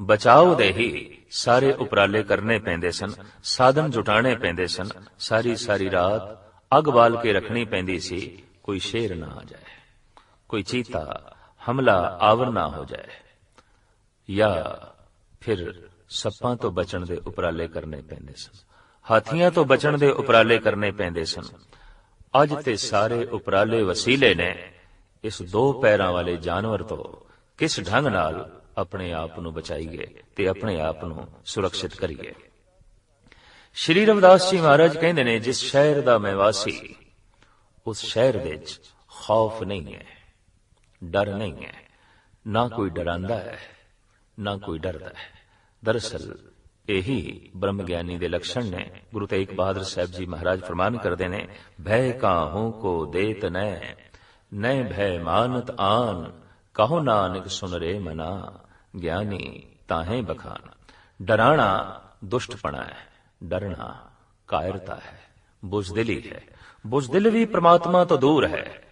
[SPEAKER 1] ਬਚਾਓ ਦੇ ਹੀ ਸਾਰੇ ਉਪਰਾਲੇ ਕਰਨੇ ਪੈਂਦੇ ਸਨ, ਸਾਧਨ ਜੁਟਾਣੇ ਪੈਂਦੇ ਸਨ, ਸਾਰੀ ਸਾਰੀ ਰਾਤ ਅੱਗ ਬਾਲ ਕੇ ਰੱਖਣੀ ਪੈਂਦੀ ਸੀ, ਕੋਈ ਸ਼ੇਰ ਨਾ ਆ ਜਾਏ, ਕੋਈ ਚੀਤਾ, ਹਮਲਾ ਆਵਰ ਨਾ ਹੋ ਜਾਏ, ਜਾਂ ਫਿਰ ਸੱਪਾਂ ਤੋਂ ਬਚਣ ਦੇ ਉਪਰਾਲੇ ਕਰਨੇ ਪੈਂਦੇ ਸਨ, ਹਾਥੀਆਂ ਤੋਂ ਬਚਣ ਦੇ ਉਪਰਾਲੇ ਕਰਨੇ ਪੈਂਦੇ ਸਨ। ਅੱਜ ਤੇ ਸਾਰੇ ਉਪਰਾਲੇ ਵਸੀਲੇ ਨੇ, ਇਸ ਦੋ ਪੈਰਾਂ ਵਾਲੇ ਜਾਨਵਰ ਤੋਂ ਕਿਸ ਢੰਗ ਨਾਲ ਆਪਣੇ ਆਪ ਨੂੰ ਬਚਾਈਏ ਤੇ ਆਪਣੇ ਆਪ ਨੂੰ ਸੁਰੱਖਿਅਤ ਕਰੀਏ। ਸ਼੍ਰੀ ਰਵਿਦਾਸ ਜੀ ਮਹਾਰਾਜ ਕਹਿੰਦੇ ਨੇ, ਜਿਸ ਸ਼ਹਿਰ ਦਾ ਮੈਂ ਵਾਸੀ, ਉਸ ਸ਼ਹਿਰ ਵਿੱਚ ਖੌਫ ਨਹੀਂ ਹੈ, ਡਰ ਨਹੀਂ ਹੈ, ਨਾ ਕੋਈ ਡਰਾਂਦਾ ਹੈ, ਨਾ ਕੋਈ ਡਰਦਾ ਹੈ। ਦਰਅਸਲ ਇਹੀ ਬ੍ਰਹਮ ਗਿਆਨੀ ਦੇ ਲੱਛਣ ਨੇ। ਗੁਰੂ ਤੇਗ ਬਹਾਦਰ ਸਾਹਿਬ ਜੀ ਮਹਾਰਾਜ ਫਰਮਾਨ ਕਰਦੇ ਨੇ, ਭੈ ਕਾਹੂ ਕੋ ਦੇਤ ਨੈ ਨੈ ਭੈ ਮਾਨਤ ਆਨ ਕਹੋ ਨਾਨਕ ਸੁਨ ਰੇ ਮਨਾ, ਗਿਆਨੀ ਤਾਹੇ ਬਖਾਨ। ਡਰਾਣਾ ਦੁਸ਼ਟਪਣਾ ਹੈ ਡਰਨਾ ਕਾਇਰਤਾ ਹੈ ਬੁਜ਼ਦਿਲੀ ਹੈ। ਬੁਜ਼ਦਿਲ ਵੀ ਪ੍ਰਮਾਤਮਾ ਤੋਂ ਦੂਰ ਹੈ,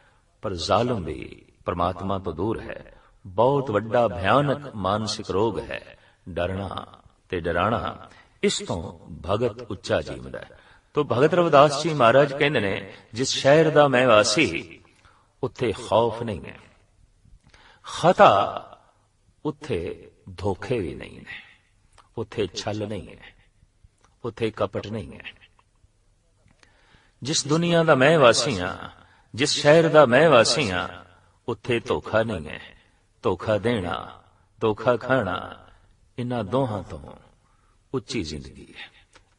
[SPEAKER 1] ਪਰ ਜ਼ਾਲਮ ਵੀ ਪ੍ਰਮਾਤਮਾ ਤੋਂ ਦੂਰ ਹੈ। ਬਹੁਤ ਵੱਡਾ ਭਿਆਨਕ ਮਾਨਸਿਕ ਰੋਗ ਹੈ ਡਰਨਾ ਤੇ ਡਰਾਣਾ ਇਸ ਤੋਂ ਭਗਤ ਉੱਚਾ ਜੀਵਦਾ ਹੈ। ਤੋ ਭਗਤ ਰਵਿਦਾਸ ਜੀ ਮਹਾਰਾਜ ਕਹਿੰਦੇ ਨੇ, ਜਿਸ ਸ਼ਹਿਰ ਦਾ ਮੈਂ ਵਾਸੀ, ਉੱਥੇ ਖੌਫ ਨਹੀਂ ਹੈ। ਖਤਾ ਉੱਥੇ ਧੋਖੇ ਵੀ ਨਹੀਂ ਨੇ, ਉੱਥੇ ਛਲ ਨਹੀਂ ਹੈ ਉੱਥੇ ਕਪਟ ਨਹੀਂ ਹੈ ਜਿਸ ਦੁਨੀਆ ਦਾ ਮੈਂ ਵਾਸੀ ਹਾਂ, ਜਿਸ ਸ਼ਹਿਰ ਦਾ ਮੈਂ ਵਾਸੀ ਹਾਂ, ਉੱਥੇ ਧੋਖਾ ਨਹੀਂ ਹੈ, ਧੋਖਾ ਦੇਣਾ, ਧੋਖਾ ਖਾਣਾ ਇਹਨਾਂ ਦੋਹਾਂ ਤੋਂ ਉੱਚੀ ਜ਼ਿੰਦਗੀ ਹੈ।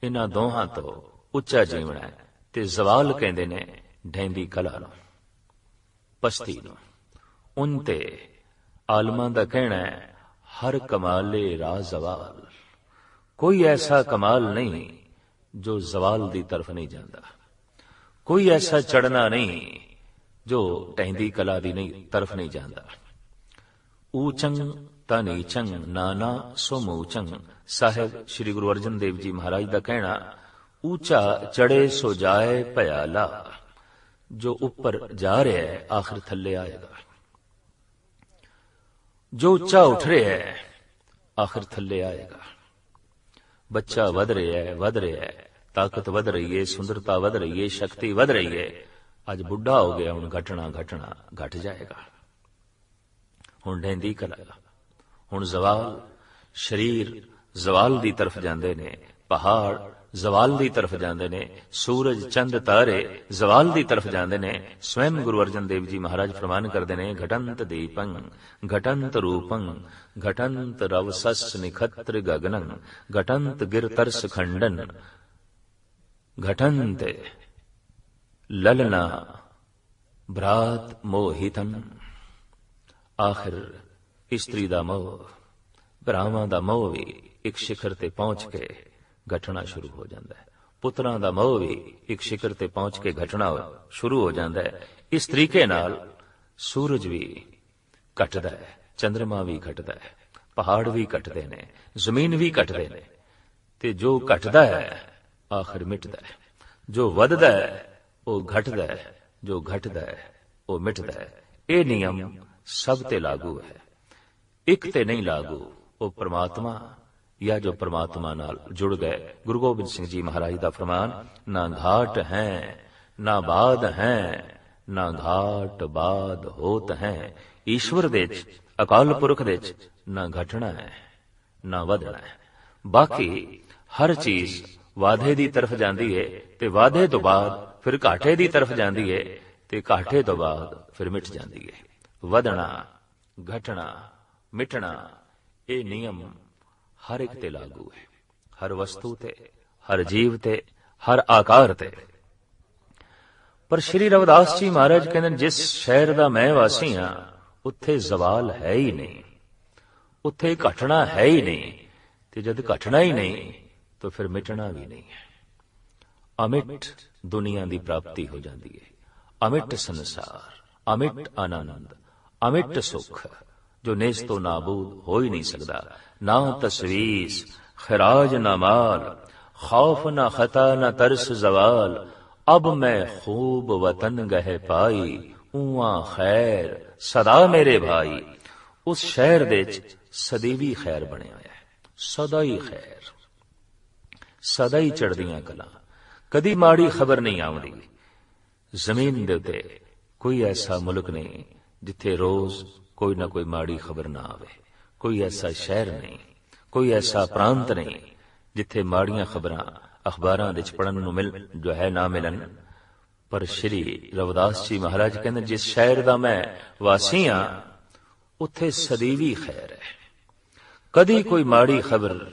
[SPEAKER 1] ਇਹਨਾਂ ਦੋਹਾਂ ਤੋਂ ਉੱਚਾ ਜੀਵਨ ਹੈ ਤੇ ਜ਼ਵਾਲ ਕਹਿੰਦੇ ਨੇ ਢੈਂਦੀ ਕਲਾ ਨੂੰ ਪਸਤੀ ਨੂੰ, ਉਨ ਤੇ ਆਲਮਾਂ ਦਾ ਕਹਿਣਾ ਹੈ, ਹਰ ਕਮਾਲੇ ਰਾ ਜ਼ਵਾਲ। ਕੋਈ ਐਸਾ ਕਮਾਲ ਨਹੀਂ ਜੋ ਜ਼ਵਾਲ ਦੀ ਤਰਫ ਨਹੀਂ ਜਾਂਦਾ। ਕੋਈ ਐਸਾ ਚੜਨਾ ਨਹੀਂ ਜੋ ਟਹਿੰਦੀ ਕਲਾ ਦੀ ਨਹੀਂ ਤਰਫ ਨਹੀਂ ਜਾਂਦਾ। ਊਚੰ ਤਾਂ ਨੀਚੰ, ਨਾਨਾ ਸੋ ਮੂਚੰ ਸਾਹਿਬ ਸ੍ਰੀ ਗੁਰੂ ਅਰਜਨ ਦੇਵ ਜੀ ਮਹਾਰਾਜ ਦਾ ਕਹਿਣਾ, ਊਚਾ ਚੜੇ ਸੋ ਜਾਏ ਭਇਆਲਾ ਜੋ ਉੱਪਰ ਜਾ ਰਿਹਾ ਹੈ, ਆਖਰ ਥੱਲੇ ਆਏਗਾ। ਜੋ ਉੱਚਾ ਉੱਠ ਰਿਹਾ ਹੈ, ਆਖਰ ਥੱਲੇ ਆਏਗਾ। ਬੱਚਾ ਵਧ ਰਿਹਾ ਹੈ, ਵਧ ਰਿਹਾ ਹੈ, ਤਾਕਤ ਵਧ ਰਹੀ ਹੈ, ਸੁੰਦਰਤਾ ਵਧ ਰਹੀ ਹੈ, ਸ਼ਕਤੀ ਵਧ ਰਹੀ ਹੈ। ਅੱਜ ਬੁੱਢਾ ਹੋ ਗਿਆ, ਹੁਣ ਘਟਣਾ ਘਟਣਾ, ਘਟ ਜਾਏਗਾ। ਹੁਣ ਢੈਂਦੀ ਕਲਾ, ਹੁਣ ਜ਼ਵਾਲ, ਸ਼ਰੀਰ ਜ਼ਵਾਲ ਦੀ ਤਰਫ ਜਾਂਦੇ ਨੇ, ਪਹਾੜ ਜ਼ਵਾਲ ਦੀ ਤਰਫ ਜਾਂਦੇ ਨੇ, ਸੂਰਜ ਚੰਦ ਤਾਰੇ ਜ਼ਵਾਲ ਦੀ ਤਰਫ ਜਾਂਦੇ ਨੇ ਸਵੈਮ ਗੁਰੂ ਅਰਜਨ ਦੇਵ ਜੀ ਮਹਾਰਾਜ ਫਰਮਾਨ ਕਰਦੇ ਨੇ, ਘਟੰਤ ਦੀਪੰ, ਘਟੰਤ ਰੂਪੰ, ਘਟੰਤ ਰਵਸਸ ਨਿਖਤਰ ਗਗਨੰ, ਘਟੰਤ ਗਿਰ ਤਰਸ ਖੰਡਨ, ਘਟੰਤ ਲਲਨਾ ਭਰਾਤ ਮੋਹਿਤੰ। ਆਖਿਰ ਇਸਤਰੀ ਦਾ ਮੋਹ, ਭਰਾਵਾਂ ਦਾ ਮੋਹ ਵੀ ਇੱਕ ਸਿਖਰ ਤੇ ਪਹੁੰਚ ਕੇ ਘਟਣਾ ਸ਼ੁਰੂ ਹੋ ਜਾਂਦਾ ਹੈ। ਪੁੱਤਰਾਂ ਦਾ ਮੋਹ ਵੀ ਇੱਕ ਸਿਖਰ ਤੇ ਪਹੁੰਚ ਕੇ ਘਟਣਾ ਸ਼ੁਰੂ ਹੋ ਜਾਂਦਾ ਹੈ। ਇਸ ਤਰੀਕੇ ਨਾਲ ਸੂਰਜ ਵੀ ਘਟਦਾ ਹੈ ਚੰ드ਰਮਾ ਵੀ ਘਟਦਾ ਹੈ, ਪਹਾੜ ਵੀ ਘਟਦੇ ਨੇ, ਜ਼ਮੀਨ ਵੀ ਘਟਦੇ ਨੇ ਤੇ ਜੋ ਘਟਦਾ ਹੈ, ਆਖਿਰ ਮਿਟਦਾ ਹੈ। ਜੋ ਵੱਧਦਾ ਹੈ, ਉਹ ਘਟਦਾ ਹੈ, ਜੋ ਘਟਦਾ ਹੈ, ਉਹ ਮਿਟਦਾ ਹੈ। ਇਹ ਨਿਯਮ ਸਭ ਤੇ ਲਾਗੂ ਹੈ। ਇੱਕ ਤੇ ਨਹੀਂ ਲਾਗੂ, ਉਹ ਪ੍ਰਮਾਤਮਾ ਜਾਂ ਜੋ ਪ੍ਰਮਾਤਮਾ ਨਾਲ ਜੁੜ ਗਏ। ਗੁਰੂ ਗੋਬਿੰਦ ਸਿੰਘ ਜੀ ਮਹਾਰਾਜ ਦਾ ਫਰਮਾਨ, ਨਾ ਘਾਟ ਹੈ, ਨਾ ਬਾਦ ਹੈ, ਨਾ ਘਾਟ ਬਾਦ ਹੋਤ ਹੈ। ਈਸ਼ਵਰ ਦੇ ਚ, ਅਕਾਲ ਪੁਰਖ ਦੇ ਚ ਨਾ ਘਟਣਾ ਹੈ, ਨਾ ਵਧਣਾ ਹੈ। ਬਾਕੀ ਹਰ ਚੀਜ਼ ਵਾਧੇ ਦੀ ਤਰਫ ਜਾਂਦੀ ਹੈ ਤੇ ਵਾਧੇ ਤੋਂ ਬਾਅਦ ਫਿਰ ਘਾਟੇ ਦੀ ਤਰਫ ਜਾਂਦੀ ਹੈ ਤੇ ਘਾਟੇ ਤੋਂ ਬਾਅਦ ਫਿਰ ਮਿਟ ਜਾਂਦੀ ਹੈ ਵਧਣਾ, ਘਟਣਾ, ਮਿਟਣਾ, ਇਹ ਨਿਯਮ ਹਰ ਇੱਕ ਤੇ ਲਾਗੂ ਹੈ। ਹਰ ਵਸਤੂ ਤੇ, ਹਰ ਜੀਵ ਤੇ, ਹਰ ਆਕਾਰ ਤੇ। ਪਰ ਸ਼੍ਰੀ ਰਵਿਦਾਸ ਜੀ ਮਹਾਰਾਜ ਕਹਿੰਦੇ ਜਿਸ ਸ਼ਹਿਰ ਦਾ ਮੈਂ ਵਾਸੀ ਹਾਂ, ਉੱਥੇ ਜ਼ਵਾਲ ਹੈ ਹੀ ਨਹੀਂ। ਉੱਥੇ ਘਟਣਾ ਹੈ ਹੀ ਨਹੀਂ। ਤੇ ਜਦ ਘਟਣਾ ਹੀ ਨਹੀਂ, ਤਾਂ ਫਿਰ ਮਿਟਣਾ ਵੀ ਨਹੀਂ ਹੈ। ਅਮਿਟ ਦੁਨੀਆ ਦੀ ਪ੍ਰਾਪਤੀ ਹੋ ਜਾਂਦੀ ਹੈ। ਅਮਿਟ ਸੰਸਾਰ, ਅਮਿਟ ਆਨੰਦ, ਅਮਿਟ ਸੁਖ, ਜੋ ਨੇਸ ਤੋਂ ਨਾਬੂਦ ਹੋ ਹੀ ਨਹੀਂ ਸਕਦਾ। ਨਾ ਤਸਵੀਸ ਖਰਾਜ ਨਾ ਮਾਲ ਖੌਫ ਨਾ ਖਤਾ ਨਾ ਤਰਸ ਜ਼ਵਾਲ ਅਬ ਮੈਂ ਖੂਬ ਵਤਨ ਗਹਿ ਪਾਈ ਉਆ ਖੈਰ ਸਦਾ ਮੇਰੇ ਭਾਈ ਉਸ ਸ਼ਹਿਰ ਦੇ ਚ ਸਦੀਵੀ ਖੈਰ ਬਣਿਆ ਹੋਇਆ ਹੈ ਸਦਾ ਹੀ ਖੈਰ ਸਦਾ ਹੀ ਚੜਦੀਆਂ ਕਲਾ ਕਦੀ ਮਾੜੀ ਖਬਰ ਨਹੀਂ ਆਉਂਦੀ ਜ਼ਮੀਨ ਦੇ ਉੱਤੇ ਕੋਈ ਐਸਾ ਮੁਲਕ ਨਹੀਂ ਜਿੱਥੇ ਰੋਜ਼ ਕੋਈ ਨਾ ਕੋਈ ਮਾੜੀ ਖਬਰ ਨਾ ਆਵੇ ਕੋਈ ਐਸਾ ਸ਼ਹਿਰ ਨਹੀਂ, ਕੋਈ ਐਸਾ ਪ੍ਰਾਂਤ ਨਹੀਂ, ਜਿੱਥੇ ਮਾੜੀਆਂ ਖਬਰਾਂ ਅਖਬਾਰਾਂ ਵਿੱਚ ਪੜਨ ਨੂੰ ਮਿਲ, ਜੋ ਹੈ ਨਾ ਮਿਲਣ। ਪਰ ਸ਼੍ਰੀ ਰਵਿਦਾਸ ਜੀ ਮਹਾਰਾਜ ਕਹਿੰਦੇ, ਜਿਸ ਸ਼ਹਿਰ ਦਾ ਮੈਂ ਵਾਸੀ ਹਾਂ, ਉੱਥੇ ਸਦੀਵੀ ਖੈਰ ਹੈ। ਕਦੀ ਕੋਈ ਮਾੜੀ ਖਬਰ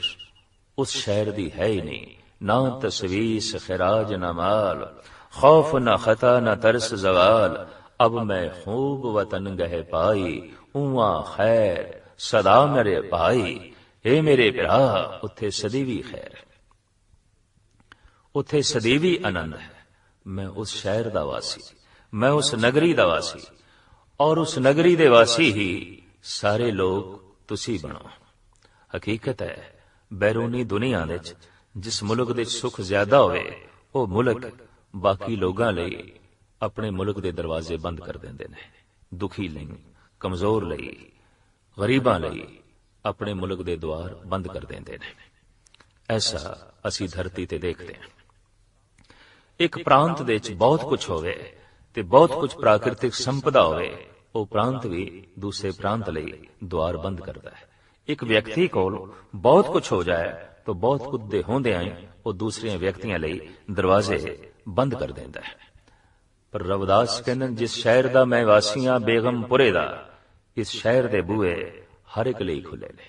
[SPEAKER 1] ਉਸ ਸ਼ਹਿਰ ਦੀ ਹੈ ਹੀ ਨਹੀਂ। ਨਾ ਤਸਵੀਸ ਖਰਾਜ ਨਾ ਮਾਲ, ਖੌਫ ਨਾ ਖਤਾ ਨਾ ਤਰਸ ਜ਼ਵਾਲ, ਅਬ ਮੈਂ ਖੂਬ ਵਤਨ ਗਹਿ ਪਾਈ, ਉਵਾ ਖੈਰ ਸਦਾ ਮੇਰੇ ਭਾਈ ਏ ਮੇਰੇ ਭਰਾ, ਉੱਥੇ ਸਦੀਵੀ ਖੈਰ। ਉੱਥੇ ਸਦੀਵੀ ਆਨੰਦ ਹੈ। ਮੈਂ ਉਸ ਸ਼ਹਿਰ ਦਾ ਵਾਸੀ, ਮੈਂ ਉਸ ਨਗਰੀ ਦਾ ਵਾਸੀ, ਔਰ ਉਸ ਨਗਰੀ ਦੇ ਵਾਸੀ ਹੀ ਸਾਰੇ ਲੋਕ ਤੁਸੀਂ ਬਣੋ। ਹਕੀਕਤ ਹੈ, ਬੈਰੂਨੀ ਦੁਨੀਆ ਵਿੱਚ ਜਿਸ ਮੁਲਕ ਦੇ ਸੁੱਖ ਜ਼ਿਆਦਾ ਹੋਵੇ, ਉਹ ਮੁਲਕ ਬਾਕੀ ਲੋਕਾਂ ਲਈ ਆਪਣੇ ਮੁਲਕ ਦੇ ਦਰਵਾਜ਼ੇ ਬੰਦ ਕਰ ਦਿੰਦੇ ਨੇ। ਦੁਖੀ ਲਈ, ਕਮਜ਼ੋਰ ਲਈ ਗਰੀਬਾਂ ਲਈ ਆਪਣੇ ਮੁਲਕ ਦੇ ਦਵਾਰ ਬੰਦ ਕਰ ਦਿੰਦੇ ਨੇ। ਐਸਾ ਅਸੀਂ ਧਰਤੀ ਤੇ ਦੇਖਦੇ ਹਾਂ। ਇੱਕ ਪ੍ਰਾਂਤ ਦੇ ਵਿੱਚ ਬਹੁਤ ਕੁਝ ਹੋਵੇ ਤੇ ਬਹੁਤ ਕੁਝ ਪ੍ਰਾਕਿਰਤਿਕ ਸੰਪਦਾ ਹੋਵੇ, ਉਹ ਪ੍ਰਾਂਤ ਵੀ ਦੂਸਰੇ ਪ੍ਰਾਂਤ ਲਈ ਦਵਾਰ ਬੰਦ ਕਰਦਾ ਹੈ। ਇੱਕ ਵਿਅਕਤੀ ਕੋਲ ਬਹੁਤ ਕੁਝ ਹੋ ਜਾਏ ਤਾਂ ਬਹੁਤ ਕੁਝ ਦੇ ਹੁੰਦਿਆਂ ਹੀ ਉਹ ਦੂਸਰੀਆਂ ਵਿਅਕਤੀਆਂ ਲਈ ਦਰਵਾਜ਼ੇ ਬੰਦ ਕਰ ਦਿੰਦਾ ਹੈ। ਪਰ ਰਵਿਦਾਸ ਕਹਿੰਦੇ ਜਿਸ ਸ਼ਹਿਰ ਦਾ ਮੈਂ ਵਾਸੀਆਂ ਬੇਗਮਪੁਰੇ ਦਾ ਇਸ ਸ਼ਹਿਰ ਦੇ ਬੂਹੇ ਹਰ ਇੱਕ ਲਈ ਖੁੱਲੇ ਨੇ।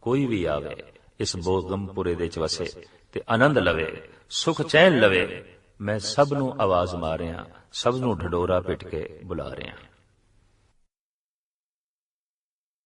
[SPEAKER 1] ਕੋਈ ਵੀ ਆਵੇ, ਇਸ ਬੋਗਮਪੁਰੇ ਦੇ ਚ ਵਸੇ ਤੇ ਆਨੰਦ ਲਵੇ, ਸੁਖ ਚੈਨ ਲਵੇ, ਮੈਂ ਸਭ ਨੂੰ ਆਵਾਜ਼ ਮਾਰਿਆ, ਸਭ ਨੂੰ ਢਡੋਰਾ ਪਿੱਟ ਕੇ ਬੁਲਾ ਰਿਹਾ।